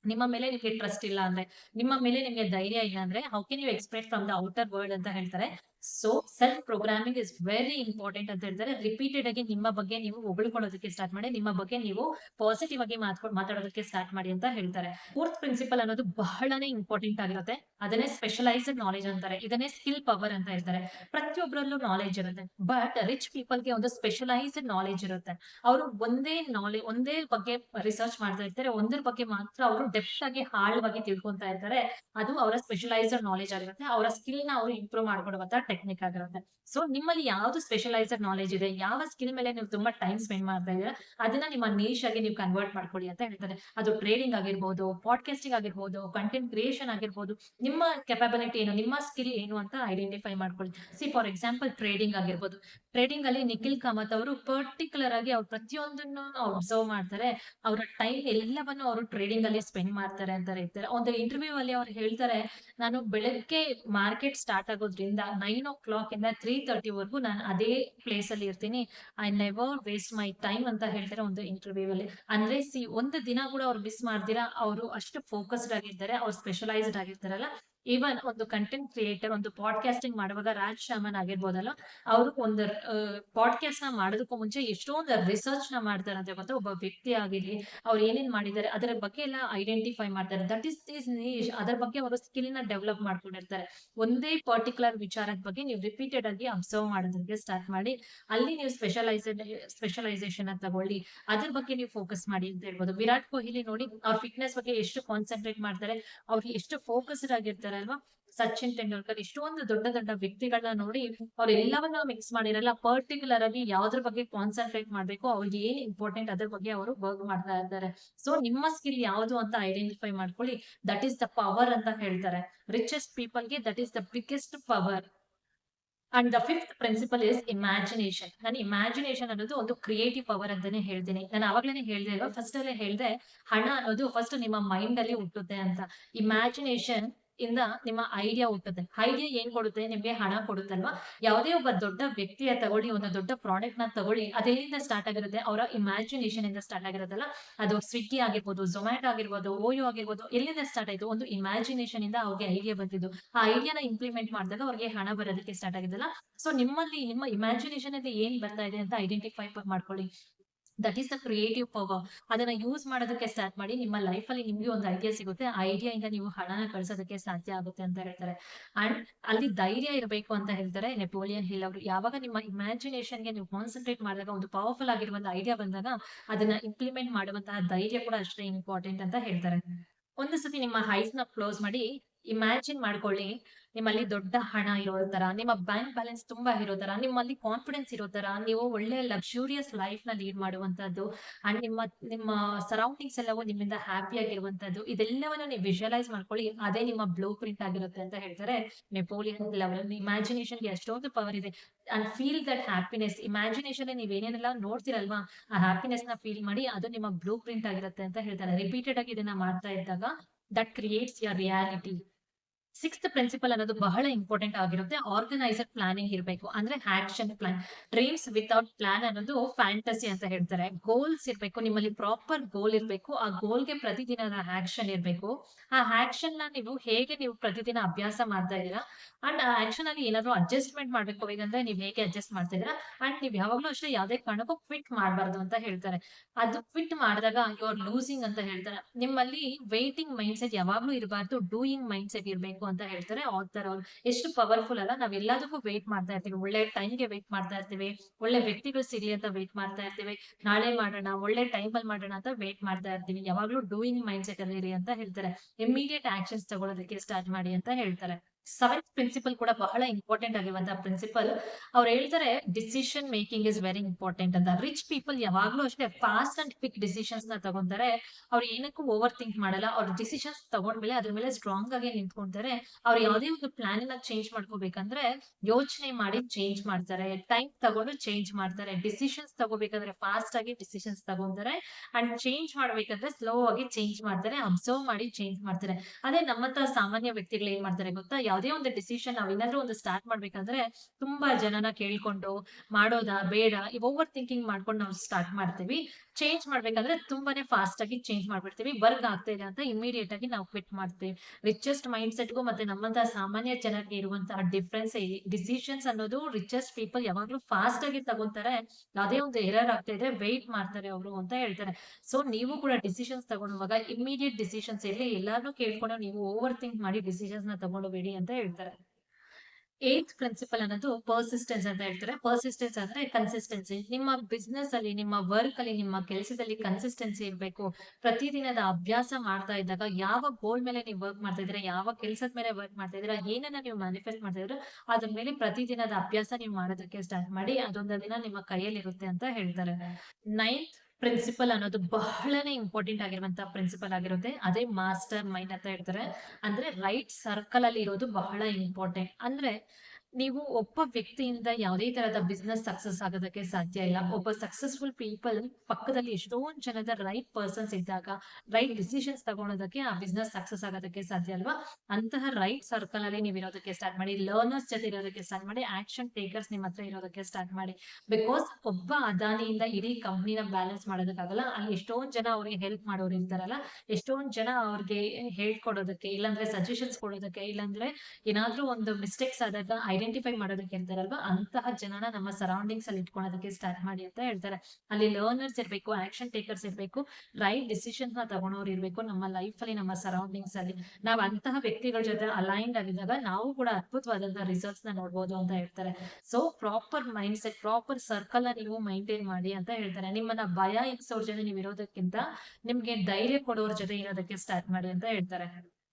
ನಿಮ್ಮ ಮೇಲೆ ನಿಮಗೆ ಟ್ರಸ್ಟ್ ಇಲ್ಲ ಅಂದ್ರೆ, ನಿಮ್ಮ ಮೇಲೆ ನಿಮಗೆ ಧೈರ್ಯ ಇಲ್ಲ ಅಂದ್ರೆ how can you expect from the outer world ಅಂತ ಹೇಳ್ತಾರೆ. So self programming is very important ಅಂತ ಹೇಳ್ತಾರೆ. ರಿಪೀಟೆಡ್ ಆಗಿ ನಿಮ್ಮ ಬಗ್ಗೆ ನೀವು ಹೊಗಳ್ಕೊಳ್ಳೋದಕ್ಕೆ ಸ್ಟಾರ್ಟ್ ಮಾಡಿ. ನಿಮ್ಮ ಬಗ್ಗೆ ನೀವು ಪಾಸಿಟಿವ್ ಆಗಿ ಮಾತಾಡ್ ಮಾತಾಡೋದಕ್ಕೆ ಸ್ಟಾರ್ಟ್ ಮಾಡಿ ಅಂತ ಹೇಳ್ತಾರೆ. ಫೋರ್ತ್ ಪ್ರಿನ್ಸಿಪಲ್ ಅನ್ನೋದು ಬಹಳನೇ ಇಂಪಾರ್ಟೆಂಟ್ ಆಗಿರುತ್ತೆ. ಅದನ್ನೇ ಸ್ಪೆಷಲೈಸ್ಡ್ ನಾಲೆಜ್ ಅಂತಾರೆ. ಇದನ್ನೇ ಸ್ಕಿಲ್ ಪವರ್ ಅಂತ ಹೇಳ್ತಾರೆ. ಪ್ರತಿಯೊಬ್ಬರಲ್ಲೂ ನಾಲೆಜ್ ಇರುತ್ತೆ. ಬಟ್ ರಿಚ್ ಪೀಪಲ್ಗೆ ಒಂದು ಸ್ಪೆಷಲೈಸ್ಡ್ ನಾಲೆಜ್ ಇರುತ್ತೆ. ಅವರು ಒಂದೇ ನಾಲೆಜ್ ಒಂದೇ ಬಗ್ಗೆ ರಿಸರ್ಚ್ ಮಾಡ್ತಾ ಇರ್ತಾರೆ. ಒಂದ್ರ ಬಗ್ಗೆ ಮಾತ್ರ ಅವರು ಡೆಪ್ತ್ ಆಗಿ ಆಳವಾಗಿ ತಿಳ್ಕೊಂತಾ ಇರ್ತಾರೆ. ಅದು ಅವರ ಸ್ಪೆಷಲೈಸ್ಡ್ ನಾಲೆಜ್ ಆಗಿರುತ್ತೆ. ಅವರ ನ ಅವರು ಇಂಪ್ರೂವ್ ಮಾಡ್ಕೊಳ್ಳುವಂತ ಟೆಕ್ನಿಕ್ ಆಗಿರುತ್ತೆ. ಸೊ ನಿಮ್ಮಲ್ಲಿ ಯಾವ್ದು ಸ್ಪೆಷಲೈಸ್ಡ್ ನಾಲೆಜ್ ಇದೆ, ಯಾವ ಸ್ಕಿಲ್ ಮೇಲೆ ನೀವು ತುಂಬಾ ಟೈಮ್ ಸ್ಪೆಂಡ್ ಮಾಡ್ತಾ ಇದ್ದೀರಾ, ಅದನ್ನ ನಿಮ್ಮ ನೀಶ್ ಆಗಿ ನೀವು ಕನ್ವರ್ಟ್ ಮಾಡ್ಕೊಳ್ಳಿ ಅಂತ ಹೇಳ್ತಾರೆ. ಅದು ಟ್ರೇಡಿಂಗ್ ಆಗಿರ್ಬೋದು, ಪಾಡ್‌ಕಾಸ್ಟಿಂಗ್ ಆಗಿರ್ಬೋದು, ಕಂಟೆಂಟ್ ಕ್ರಿಯೇಷನ್ ಆಗಿರ್ಬೋದು. ನಿಮ್ಮ ಕೆಪಬಿಲಿಟಿ ಏನು, ನಿಮ್ಮ ಸ್ಕಿಲ್ ಏನು ಅಂತ ಐಡೆಂಟಿಫೈ ಮಾಡ್ಕೊಳ್ಳಿ. ಸಿ ಫಾರ್ ಎಕ್ಸಾಂಪಲ್ ಟ್ರೇಡಿಂಗ್ ಆಗಿರ್ಬೋದು. ಟ್ರೇಡಿಂಗ್ ಅಲ್ಲಿ ನಿಖಿಲ್ ಕಾಮತ್ ಅವರು ಪರ್ಟಿಕ್ಯುಲರ್ ಆಗಿ ಅವ್ರು ಪ್ರತಿಯೊಂದನ್ನು ಅಬ್ಸರ್ವ್ ಮಾಡ್ತಾರೆ. ಅವರ ಟೈಮ್ ಎಲ್ಲವನ್ನು ಅವರು ಟ್ರೇಡಿಂಗ್ ಅಲ್ಲಿ ಸ್ಪೆಂಡ್ ಮಾಡ್ತಾರೆ ಅಂತ ಹೇಳ್ತಾರೆ. ಒಂದು ಇಂಟರ್ವ್ಯೂ ಅಲ್ಲಿ ಅವ್ರು ಹೇಳ್ತಾರೆ, ನಾನು ಬೆಳಗ್ಗೆ ಮಾರ್ಕೆಟ್ ಸ್ಟಾರ್ಟ್ ಆಗೋದ್ರಿಂದ 9:00 ಇಂದ 3:30 ವರೆಗೂ ನಾನು ಅದೇ ಪ್ಲೇಸ್ ಅಲ್ಲಿ ಇರ್ತೀನಿ. I never waste my time ಅಂತ ಹೇಳ್ತಾರೆ ಒಂದು ಇಂಟರ್ವ್ಯೂ ಅಲ್ಲಿ. ಅಂದ್ರೆ ಸಿ, ಒಂದು ದಿನ ಕೂಡ ಅವ್ರು ಮಿಸ್ ಮಾಡ್ದಿರಾ, ಅವರು ಅಷ್ಟು ಫೋಕಸ್ಡ್ ಆಗಿರ್ತಾರೆ. ಅವ್ರು ಸ್ಪೆಷಲೈಸ್ಡ್ ಆಗಿರ್ತಾರಲ್ಲ. ಈವನ್ ಒಂದು ಕಂಟೆಂಟ್ ಕ್ರಿಯೇಟರ್ ಒಂದು ಪಾಡ್‌ಕಾಸ್ಟಿಂಗ್ ಮಾಡುವಾಗ ರಾಜ್ ಶಾಮನ್ ಆಗಿರ್ಬೋದಲ್ಲ. ಅವರು ಒಂದು ಪಾಡ್ಕಾಸ್ಟ್ನ ಮಾಡೋದಕ್ಕೂ ಮುಂಚೆ ಎಷ್ಟೊಂದು ರಿಸರ್ಚ್‌ನ ಮಾಡ್ತಾರಂತೆ ಗೊತ್ತಾ. ಒಬ್ಬ ವ್ಯಕ್ತಿ ಆಗಿರ್ಲಿ, ಅವ್ರು ಏನೇನ್ ಮಾಡಿದ್ದಾರೆ ಅದರ ಬಗ್ಗೆ ಎಲ್ಲ ಐಡೆಂಟಿಫೈ ಮಾಡ್ತಾರೆ. ದಟ್ ಇಸ್ ಈಸ್ ನೀಶ್ ಅದರ ಬಗ್ಗೆ ಅವರು ನ ಡೆವಲಪ್ ಮಾಡ್ಕೊಂಡಿರ್ತಾರೆ. ಒಂದೇ ಪರ್ಟಿಕ್ಯುಲರ್ ವಿಚಾರದ ಬಗ್ಗೆ ನೀವು ರಿಪೀಟೆಡ್ ಆಗಿ ಅಬ್ಸರ್ವ್ ಮಾಡೋದಕ್ಕೆ ಸ್ಟಾರ್ಟ್ ಮಾಡಿ. ಅಲ್ಲಿ ನೀವು ಸ್ಪೆಷಲೈಸ್ಡ್ ಸ್ಪೆಷಲೈಸೇಷನ್ ಅಂತ ತಗೊಳ್ಳಿ. ಅದ್ರ ಬಗ್ಗೆ ನೀವು ಫೋಕಸ್ ಮಾಡಿ ಅಂತ ಹೇಳ್ಬೋದು. ವಿರಾಟ್ ಕೊಹ್ಲಿ ನೋಡಿ ಅವ್ರ ಫಿಟ್‌ನೆಸ್ ಬಗ್ಗೆ ಎಷ್ಟು ಕಾನ್ಸಂಟ್ರೇಟ್ ಮಾಡ್ತಾರೆ. ಅವ್ರು ಎಷ್ಟು ಫೋಕಸ್ಡ್ ಆಗಿರ್ತಾರೆ ಅಲ್ವಾ. ಸಚಿನ್ ತೆಂಡೂಲ್ಕರ್ ಇಷ್ಟೊಂದು ದೊಡ್ಡ ದೊಡ್ಡ ವ್ಯಕ್ತಿಗಳನ್ನ ನೋಡಿ ಅವ್ರು ಎಲ್ಲವನ್ನ ಮಿಕ್ಸ್ ಮಾಡಿರಲ್ಲ. ಪರ್ಟಿಕ್ಯುಲರ್ ಆಗಿ ಯಾವ್ದ್ರ ಬಗ್ಗೆ ಕಾನ್ಸಂಟ್ರೇಟ್ ಮಾಡ್ಬೇಕು, ಅವ್ರಿಗೆ ಏನ್ ಇಂಪಾರ್ಟೆಂಟ್ ಅದ್ರ ಬಗ್ಗೆ ಅವರು ವರ್ಕ್ ಮಾಡ್ತಾ ಇರ್ತಾರೆ. ಸೊ ನಿಮ್ಮ ಸ್ಕಿಲ್ ಯಾವುದು ಅಂತ ಐಡೆಂಟಿಫೈ ಮಾಡ್ಕೊಳ್ಳಿ. ದಟ್ ಈಸ್ ದ ಪವರ್ ಅಂತ ಹೇಳ್ತಾರೆ. Richest ಪೀಪಲ್‌ಗೆ that is the biggest power. And the fifth principle is imagination ನಾನು ಇಮ್ಯಾಜಿನೇಷನ್ ಅನ್ನೋದು ಒಂದು ಕ್ರಿಯೇಟಿವ್ ಪವರ್ ಅಂತಾನೆ ಹೇಳ್ತೀನಿ ನಾನು ಅವಾಗ್ಲೇನೆ ಹೇಳ್ದೆ ಅಲ್ವಾ ಫಸ್ಟ್ ಅಲ್ಲೇ ಹೇಳ್ದೆ ಹಣ ಅನ್ನೋದು ಫಸ್ಟ್ ನಿಮ್ಮ ಮೈಂಡ್ ಅಲ್ಲಿ ಹುಟ್ಟುತ್ತೆ ಅಂತ ಇಮ್ಯಾಜಿನೇಷನ್ ಇಂದ ನಿಮ್ಮ ಐಡಿಯಾ ಹುಟ್ಟುತ್ತೆ. ಐಡಿಯಾ ಏನ್ ಕೊಡುತ್ತೆ? ನಿಮ್ಗೆ ಹಣ ಕೊಡುತ್ತಲ್ವಾ? ಯಾವುದೇ ಒಬ್ಬ ದೊಡ್ಡ ವ್ಯಕ್ತಿಯ ತಗೊಳ್ಳಿ, ಒಂದು ದೊಡ್ಡ ಪ್ರಾಡಕ್ಟ್ನ ತಗೊಳ್ಳಿ ಅದೇನಿಂದ ಸ್ಟಾರ್ಟ್ ಆಗಿರುತ್ತೆ. ಅವರ ಇಮ್ಯಾಜಿನೇಷನ್ ಇಂದ ಸ್ಟಾರ್ಟ್ ಆಗಿರುತ್ತಲ್ಲ? ಅದು ಸ್ವಿಗ್ಗಿ ಆಗಿರ್ಬೋದು ಝೊಮ್ಯಾಟೊ ಆಗಿರ್ಬೋದು ಓಯೋ ಆಗಿರ್ಬೋದು, ಎಲ್ಲಿಂದ ಸ್ಟಾರ್ಟ್ ಆಯ್ತು? ಒಂದು ಇಮ್ಯಾಜಿನೇಷನ್ ಇಂದ ಅವ್ರಿಗೆ ಐಡಿಯಾ ಬಂದಿದ್ದು. ಆ ಐಡಿಯಾನ ಇಂಪ್ಲಿಮೆಂಟ್ ಮಾಡಿದಾಗ ಅವ್ರಿಗೆ ಹಣ ಬರೋದಕ್ಕೆ ಸ್ಟಾರ್ಟ್ ಆಗಿದ್ದಲ್ಲ? ಸೊ ನಿಮ್ಮಲ್ಲಿ, ನಿಮ್ಮ ಇಮ್ಯಾಜಿನೇಷನ್ ಅಲ್ಲಿ ಏನ್ ಬರ್ತಾ ಇದೆ ಅಂತ ಐಡೆಂಟಿಫೈ ಮಾಡ್ಕೊಳ್ಳಿ. That is the creative power ಅದನ್ನ ಯೂಸ್ ಮಾಡೋದಕ್ಕೆ ಸ್ಟಾರ್ಟ್ ಮಾಡಿ ನಿಮ್ಮ ಲೈಫ್ ಅಲ್ಲಿ ನಿಮ್ಗೆ ಒಂದು ಐಡಿಯಾ ಸಿಗುತ್ತೆ. ಆ ಐಡಿಯಾ ಇಂದ ನೀವು ಹಣನ ಕಳ್ಸೋದಕ್ಕೆ ಸಾಧ್ಯ ಆಗುತ್ತೆ ಅಂತ ಹೇಳ್ತಾರೆ. ಅಂಡ್ ಅಲ್ಲಿ ಧೈರ್ಯ ಇರಬೇಕು ಅಂತ ಹೇಳ್ತಾರೆ ನೆಪೋಲಿಯನ್ ಹಿಲ್ ಅವರು. ಯಾವಾಗ ನಿಮ್ಮ ಇಮ್ಯಾಜಿನೇಷನ್ಗೆ ನೀವು ಕಾನ್ಸಂಟ್ರೇಟ್ ಮಾಡಿದಾಗ ಒಂದು ಪವರ್ಫುಲ್ ಆಗಿರುವಂತಹ ಐಡಿಯಾ ಬಂದಾಗ ಅದನ್ನ ಇಂಪ್ಲಿಮೆಂಟ್ ಮಾಡುವಂತಹ ಧೈರ್ಯ ಕೂಡ ಅಷ್ಟೇ ಇಂಪಾರ್ಟೆಂಟ್ ಅಂತ ಹೇಳ್ತಾರೆ. ಒಂದು ಸತಿ ನಿಮ್ಮ ಐಸ್ನ ಕ್ಲೋಸ್ ಮಾಡಿ ಇಮ್ಯಾಜಿನ್ ಮಾಡ್ಕೊಳ್ಳಿ, ನಿಮ್ಮಲ್ಲಿ ದೊಡ್ಡ ಹಣ ಇರೋ ತರ ನಿಮ್ಮ ಬ್ಯಾಂಕ್ ಬ್ಯಾಲೆನ್ಸ್ ತುಂಬಾ ಇರೋ ತರ ನಿಮ್ಮಲ್ಲಿ ಕಾನ್ಫಿಡೆನ್ಸ್ ಇರೋ ತರ ನೀವು ಒಳ್ಳೆ ಲಕ್ಸುರಿಯಸ್ ಲೈಫ್ನ ಲೀಡ್ ಮಾಡುವಂತದ್ದು ಅಂಡ್ ನಿಮ್ಮ ನಿಮ್ಮ ಸರೌಂಡಿಂಗ್ಸ್ ಎಲ್ಲವೂ ನಿಮ್ಮಿಂದ ಹ್ಯಾಪಿ ಆಗಿರುವಂತದ್ದು ಇದೆಲ್ಲವನ್ನು ನೀವು ವಿಜುವಲೈಸ್ ಮಾಡ್ಕೊಳ್ಳಿ, ಅದೇ ನಿಮ್ಮ ಬ್ಲೂ ಪ್ರಿಂಟ್ ಆಗಿರುತ್ತೆ ಅಂತ ಹೇಳ್ತಾರೆ ನೆಪೋಲಿಯನ್ ಲೆವೆಲ್ ಇಮ್ಯಾಜಿನೇಷನ್ ಎಷ್ಟೊಂದು ಪವರ್ ಇದೆ. And feel that happiness imagination ನೀವ್ ಏನೇನೆಲ್ಲ ನೋಡ್ತಿರಲ್ವಾ, ಆ ಹ್ಯಾಪಿನೆಸ್ನ ಫೀಲ್ ಮಾಡಿ ಅದು ನಿಮ್ಮ ಬ್ಲೂ ಪ್ರಿಂಟ್ ಆಗಿರುತ್ತೆ ಅಂತ ಹೇಳ್ತಾರೆ. ರಿಪೀಟೆಡ್ ಆಗಿ ಇದನ್ನ ಮಾಡ್ತಾ ಇದ್ದಾಗ that creates your reality sixth principle ಅನ್ನೋದು ಬಹಳ ಇಂಪಾರ್ಟೆಂಟ್ ಆಗಿರುತ್ತೆ. ಆರ್ಗನೈಸರ್ ಪ್ಲಾನಿಂಗ್ ಇರಬೇಕು. ಅಂದ್ರೆ action plan dreams without plan ಅನ್ನೋದು ಫ್ಯಾಂಟಸಿ ಅಂತ ಹೇಳ್ತಾರೆ. ಗೋಲ್ಸ್ ಇರಬೇಕು. ನಿಮ್ಮಲ್ಲಿ ಪ್ರಾಪರ್ ಗೋಲ್ ಇರಬೇಕು. ಆ ಗೋಲ್ಗೆ ಪ್ರತಿದಿನದ ಆಕ್ಷನ್ ಇರಬೇಕು. ಆ ಆಕ್ಷನ್ನ ನೀವು ಹೇಗೆ ನೀವು ಪ್ರತಿದಿನ ಅಭ್ಯಾಸ ಮಾಡ್ತಾ ಇದ್ದೀರಾ? ಅಂಡ್ ಆ ಆಕ್ಷನ್ ಅಲ್ಲಿ ಏನಾದ್ರು ಅಡ್ಜಸ್ಟ್ಮೆಂಟ್ ಮಾಡ್ಬೇಕು ಅಂದ್ರೆ ನೀವು ಹೇಗೆ ಅಡ್ಜಸ್ಟ್ ಮಾಡ್ತಾ ಇದ್ದೀರಾ? ಅಂಡ್ ನೀವು ಯಾವಾಗ್ಲೂ ಅಷ್ಟೇ ಯಾವ್ದೇ ಕಾರಣಕ್ಕೂ ಕ್ವಿಟ್ ಮಾಡಬಾರ್ದು ಅಂತ ಹೇಳ್ತಾರೆ. ಅದು ಕ್ವಿಟ್ ಮಾಡಿದಾಗ ಯು ಆರ್ ಲೂಸಿಂಗ್ ಅಂತ ಹೇಳ್ತಾರೆ. ನಿಮ್ಮಲ್ಲಿ ವೈಟಿಂಗ್ ಮೈಂಡ್ ಸೆಟ್ ಯಾವಾಗ್ಲೂ ಇರಬಾರ್ದು. ಡೂಯಿಂಗ್ ಮೈಂಡ್ ಸೆಟ್ ಇರಬೇಕು. ಅಂತ ಹೇಳ್ತಾರೆ. ಆಥರ್ ಅವ್ರು ಎಷ್ಟು ಪವರ್ಫುಲ್ ಅಲ್ಲ. ನಾವ್ ಎಲ್ಲದಕ್ಕೂ ವೇಟ್ ಮಾಡ್ತಾ ಇರ್ತೀವಿ. ಒಳ್ಳೆ ಟೈಮ್ಗೆ ವೇಟ್ ಮಾಡ್ತಾ ಇರ್ತೀವಿ. ಒಳ್ಳೆ ವ್ಯಕ್ತಿಗಳು ಸಿಗ್ಲಿ ಅಂತ ವೇಟ್ ಮಾಡ್ತಾ ಇರ್ತೀವಿ. ನಾಳೆ ಮಾಡೋಣ, ಒಳ್ಳೆ ಟೈಮ್ ಅಲ್ಲಿ ಮಾಡೋಣ ಅಂತ ವೇಟ್ ಮಾಡ್ತಾ ಇರ್ತೀವಿ. ಯಾವಾಗ್ಲೂ ಡೂಯಿಂಗ್ ಮೈಂಡ್ ಸೆಟ್ ಅಲ್ಲಿ ಇರಿ ಅಂತ ಹೇಳ್ತಾರೆ. ಇಮಿಡಿಯೇಟ್ ಆಕ್ಷನ್ಸ್ ತಗೊಳೋದಕ್ಕೆ ಸ್ಟಾರ್ಟ್ ಮಾಡಿ ಅಂತ ಹೇಳ್ತಾರೆ. ಸೆವೆಂತ್ ಪ್ರಿನ್ಸಿಪಲ್ ಕೂಡ ಬಹಳ ಇಂಪಾರ್ಟೆಂಟ್ ಆಗಿರುವಂತಹ ಪ್ರಿನ್ಸಿಪಲ್ ಅವ್ರು ಹೇಳ್ತಾರೆ decision making is very important ಅಂತ. ರಿಚ್ ಪೀಪಲ್ ಯಾವಾಗ್ಲೂ ಅಷ್ಟೇ ಫಾಸ್ಟ್ ಅಂಡ್ ಕ್ವಿಕ್ ಡಿಸಿಷನ್ಸ್ನ ತಗೊಂತಾರೆ. ಅವ್ರು ಏನಕ್ಕೂ ಓವರ್ ಥಿಂಕ್ ಮಾಡಲ್ಲ. ಅವ್ರ ಡಿಸಿಷನ್ಸ್ ತಗೊಂಡ್ಮೇಲೆ ಅದ್ರ ಮೇಲೆ ಸ್ಟ್ರಾಂಗ್ ಆಗಿ ನಿಂತ್ಕೊಂತಾರೆ. ಅವ್ರು ಯಾವುದೇ ಒಂದು ಪ್ಲಾನ್ನ ಚೇಂಜ್ ಮಾಡ್ಕೋಬೇಕಂದ್ರೆ ಯೋಚನೆ ಮಾಡಿ ಚೇಂಜ್ ಮಾಡ್ತಾರೆ. ಟೈಮ್ ತಗೊಂಡು ಚೇಂಜ್ ಮಾಡ್ತಾರೆ. ಡಿಸಿಷನ್ಸ್ ತಗೋಬೇಕಂದ್ರೆ ಫಾಸ್ಟ್ ಆಗಿ ಡಿಸಿಷನ್ಸ್ ತಗೊಂತಾರೆ. ಅಂಡ್ ಚೇಂಜ್ ಮಾಡ್ಬೇಕಂದ್ರೆ ಸ್ಲೋ ಆಗಿ ಚೇಂಜ್ ಮಾಡ್ತಾರೆ. ಅಬ್ಸರ್ವ್ ಮಾಡಿ ಚೇಂಜ್ ಮಾಡ್ತಾರೆ. ಅದೇ ನಮ್ಮಂತ ಸಾಮಾನ್ಯ ವ್ಯಕ್ತಿಗಳು ಏನ್ ಮಾಡ್ತಾರೆ ಗೊತ್ತಾ? ಯಾವುದೇ ಒಂದು ಡಿಸಿಷನ್ ನಾವ್ ಏನಾದ್ರೂ ಒಂದು ಸ್ಟಾರ್ಟ್ ಮಾಡ್ಬೇಕಂದ್ರೆ ತುಂಬಾ ಜನನ ಕೇಳ್ಕೊಂಡು ಮಾಡೋದಾ ಬೇಡ ಈ ಓವರ್ ಥಿಂಕಿಂಗ್ ಮಾಡ್ಕೊಂಡು ನಾವು ಸ್ಟಾರ್ಟ್ ಮಾಡ್ತೀವಿ. ಚೇಂಜ್ ಮಾಡ್ಬೇಕಂದ್ರೆ ತುಂಬಾನೇ ಫಾಸ್ಟ್ ಆಗಿ ಚೇಂಜ್ ಮಾಡ್ಬಿಡ್ತೀವಿ. ವರ್ಕ್ ಆಗ್ತಾ ಇದೆ ಅಂತ ಇಮಿಡಿಯೇಟ್ ಆಗಿ ನಾವು ಕ್ವಿಟ್ ಮಾಡ್ತೀವಿ. ರಿಚೆಸ್ಟ್ ಮೈಂಡ್ ಸೆಟ್ಗೂ ಮತ್ತೆ ನಮ್ಮಂತಹ ಸಾಮಾನ್ಯ ಜನಕ್ಕೆ ಇರುವಂತಹ ಡಿಫ್ರೆನ್ಸ್ ಡಿಸಿಷನ್ಸ್ ಅನ್ನೋದು ರಿಚೆಸ್ಟ್ ಪೀಪಲ್ ಯಾವಾಗ್ಲೂ ಫಾಸ್ಟ್ ಆಗಿ ತಗೊಂತಾರೆ. ಅದೇ ಒಂದು ಎರರ್ ಆಗ್ತಾ ಇದ್ರೆ ವೆಯ್ಟ್ ಮಾಡ್ತಾರೆ ಅವರು ಅಂತ ಹೇಳ್ತಾರೆ. ಸೊ ನೀವು ಕೂಡ ಡಿಸಿಷನ್ಸ್ ತಗೊಳ್ಳುವಾಗ ಇಮಿಡಿಯೇಟ್ ಡಿಸಿಷನ್ಸ್ ಇರಲಿ. ಎಲ್ಲಾರು ಕೇಳ್ಕೊಂಡು ನೀವು ಓವರ್ ಥಿಂಕ್ ಮಾಡಿ ಡಿಸಿಷನ್ಸ್ನ ತಗೊಳ್ಳಬೇಡಿ ಅಂತ ಹೇಳ್ತಾರೆ. ಏತ್ ಪ್ರಿನ್ಸಿಪಲ್ ಅನ್ನೋದು ಪರ್ಸಿಸ್ಟೆನ್ಸ್ ಅಂತ ಹೇಳ್ತಾರೆ. ಪರ್ಸಿಸ್ಟೆನ್ಸ್ ಅಂದ್ರೆ ಕನ್ಸಿಸ್ಟೆನ್ಸಿ ನಿಮ್ಮ ಬಿಸ್ನೆಸ್ ಅಲ್ಲಿ, ನಿಮ್ಮ ವರ್ಕ್ ಅಲ್ಲಿ, ನಿಮ್ಮ ಕೆಲಸದಲ್ಲಿ ಕನ್ಸಿಸ್ಟೆನ್ಸಿ ಇರಬೇಕು. ಪ್ರತಿದಿನದ ಅಭ್ಯಾಸ ಮಾಡ್ತಾ ಇದ್ದಾಗ ಯಾವ ಗೋಲ್ ಮೇಲೆ ನೀವು ವರ್ಕ್ ಮಾಡ್ತಾ ಇದ್ದೀರಾ, ಯಾವ ಕೆಲಸದ ಮೇಲೆ ವರ್ಕ್ ಮಾಡ್ತಾ ಇದ್ದೀರಾ ಏನನ್ನ ನೀವು ಮ್ಯಾನಿಫೆಸ್ಟ್ ಮಾಡ್ತಾ ಇದ್ರೆ ಅದ್ರ ಮೇಲೆ ಪ್ರತಿದಿನದ ಅಭ್ಯಾಸ ನೀವು ಮಾಡೋದಕ್ಕೆ ಸ್ಟಾರ್ಟ್ ಮಾಡಿ, ಅದೊಂದು ದಿನ ನಿಮ್ಮ ಕೈಯಲ್ಲಿ ಇರುತ್ತೆ ಅಂತ ಹೇಳ್ತಾರೆ. ನೈನ್ತ್ ಪ್ರಿನ್ಸಿಪಲ್ ಅನ್ನೋದು ಬಹಳನೇ ಇಂಪಾರ್ಟೆಂಟ್ ಆಗಿರುವಂತಹ ಪ್ರಿನ್ಸಿಪಲ್ ಆಗಿರುತ್ತೆ. ಅದೇ ಮಾಸ್ಟರ್ ಮೈಂಡ್ ಅಂತ ಹೇಳ್ತಾರೆ. ಅಂದ್ರೆ ರೈಟ್ ಸರ್ಕಲ್ ಅಲ್ಲಿ ಇರೋದು ಬಹಳ ಇಂಪಾರ್ಟೆಂಟ್ ಅಂದ್ರೆ ನೀವು ಒಬ್ಬ ವ್ಯಕ್ತಿಯಿಂದ ಯಾವುದೇ ತರದ ಬಿಸ್ನೆಸ್ ಸಕ್ಸಸ್ ಆಗೋದಕ್ಕೆ ಸಾಧ್ಯ ಇಲ್ಲ. ಒಬ್ಬ ಸಕ್ಸಸ್ಫುಲ್ ಪೀಪಲ್ ಪಕ್ಕದಲ್ಲಿ ಎಷ್ಟೊಂದು ಜನದ ರೈಟ್ ಪರ್ಸನ್ಸ್ ಇದ್ದಾಗ ರೈಟ್ ಡಿಸಿಷನ್ಸ್ ತಗೊಳೋದಕ್ಕೆ ಆ ಬಿಸ್ನೆಸ್ ಸಕ್ಸಸ್ ಆಗೋದಕ್ಕೆ ಸಾಧ್ಯ ಅಲ್ವಾ? ಅಂತಹ ರೈಟ್ ಸರ್ಕಲ್ ಅಲ್ಲಿ ನೀವು ಇರೋದಕ್ಕೆ ಸ್ಟಾರ್ಟ್ ಮಾಡಿ ಲರ್ನರ್ಸ್ ಜೊತೆ ಇರೋದಕ್ಕೆ ಸ್ಟಾರ್ಟ್ ಮಾಡಿ ಆಕ್ಷನ್ ಟೇಕರ್ಸ್ ನಿಮ್ಮ ಹತ್ರ ಇರೋದಕ್ಕೆ ಸ್ಟಾರ್ಟ್ ಮಾಡಿ. ಬಿಕಾಸ್ ಒಬ್ಬ ಅದಾನಿಯಿಂದ ಇಡೀ ಕಂಪ್ನಿನ ಬ್ಯಾಲೆನ್ಸ್ ಮಾಡೋದಕ್ಕಾಗಲ್ಲ. ಅಲ್ಲಿ ಎಷ್ಟೊಂದು ಜನ ಅವ್ರಿಗೆ ಹೆಲ್ಪ್ ಮಾಡೋರು ಇರ್ತಾರಲ್ಲ, ಎಷ್ಟೊಂದು ಜನ ಅವ್ರಿಗೆ ಹೇಳ್ಕೊಡೋದಕ್ಕೆ, ಇಲ್ಲಾಂದ್ರೆ ಸಜೆಷನ್ಸ್ ಕೊಡೋದಕ್ಕೆ, ಇಲ್ಲಾಂದ್ರೆ ಏನಾದ್ರೂ ಒಂದು ಮಿಸ್ಟೇಕ್ಸ್ ಆದಾಗ ಐಡೆಂಟಿಫೈ ಮಾಡೋದಕ್ಕೆ ಅಂತಾರಲ್ವಾ? ಅಂತಹ ಜನನ ನಮ್ಮ ಸರೌಂಡಿಂಗ್ಸ್ ಅಲ್ಲಿ ಇಟ್ಕೊಳ್ಳೋದಕ್ಕೆ ಸ್ಟಾರ್ಟ್ ಮಾಡಿ ಅಂತ ಹೇಳ್ತಾರೆ. ಅಲ್ಲಿ ಲರ್ನರ್ಸ್ ಇರ್ಬೇಕು ಆಕ್ಷನ್ ಟೇಕರ್ಸ್ ಇರ್ಬೇಕು ರೈಟ್ ಡಿಸಿಷನ್ಸ್ನ ತಗೊಳೋರು ಇರ್ಬೇಕು ನಮ್ಮ ಲೈಫ್ ಅಲ್ಲಿ, ನಮ್ಮ ಸರೌಂಡಿಂಗ್ಸ್ ಅಲ್ಲಿ. ನಾವ್ ಅಂತಹ ವ್ಯಕ್ತಿಗಳ ಜೊತೆ ಅಲೈನ್ಡ್ ಆಗಿದಾಗ ನಾವು ಕೂಡ ಅದ್ಭುತವಾದಂತಹ ರಿಸಲ್ಟ್ಸ್ನ ನೋಡ್ಬೋದು ಅಂತ ಹೇಳ್ತಾರೆ. So proper mindset proper circle ನೀವು ಮೈಂಟೈನ್ ಮಾಡಿ ಅಂತ ಹೇಳ್ತಾರೆ. ನಿಮ್ಮನ್ನ ಭಯ ಇರಿಸೋರ್ ಜೊತೆ ನೀವು ಇರೋದಕ್ಕಿಂತ ನಿಮ್ಗೆ ಧೈರ್ಯ ಕೊಡೋರ್ ಜೊತೆ ಇರೋದಕ್ಕೆ ಸ್ಟಾರ್ಟ್ ಮಾಡಿ ಅಂತ ಹೇಳ್ತಾರೆ.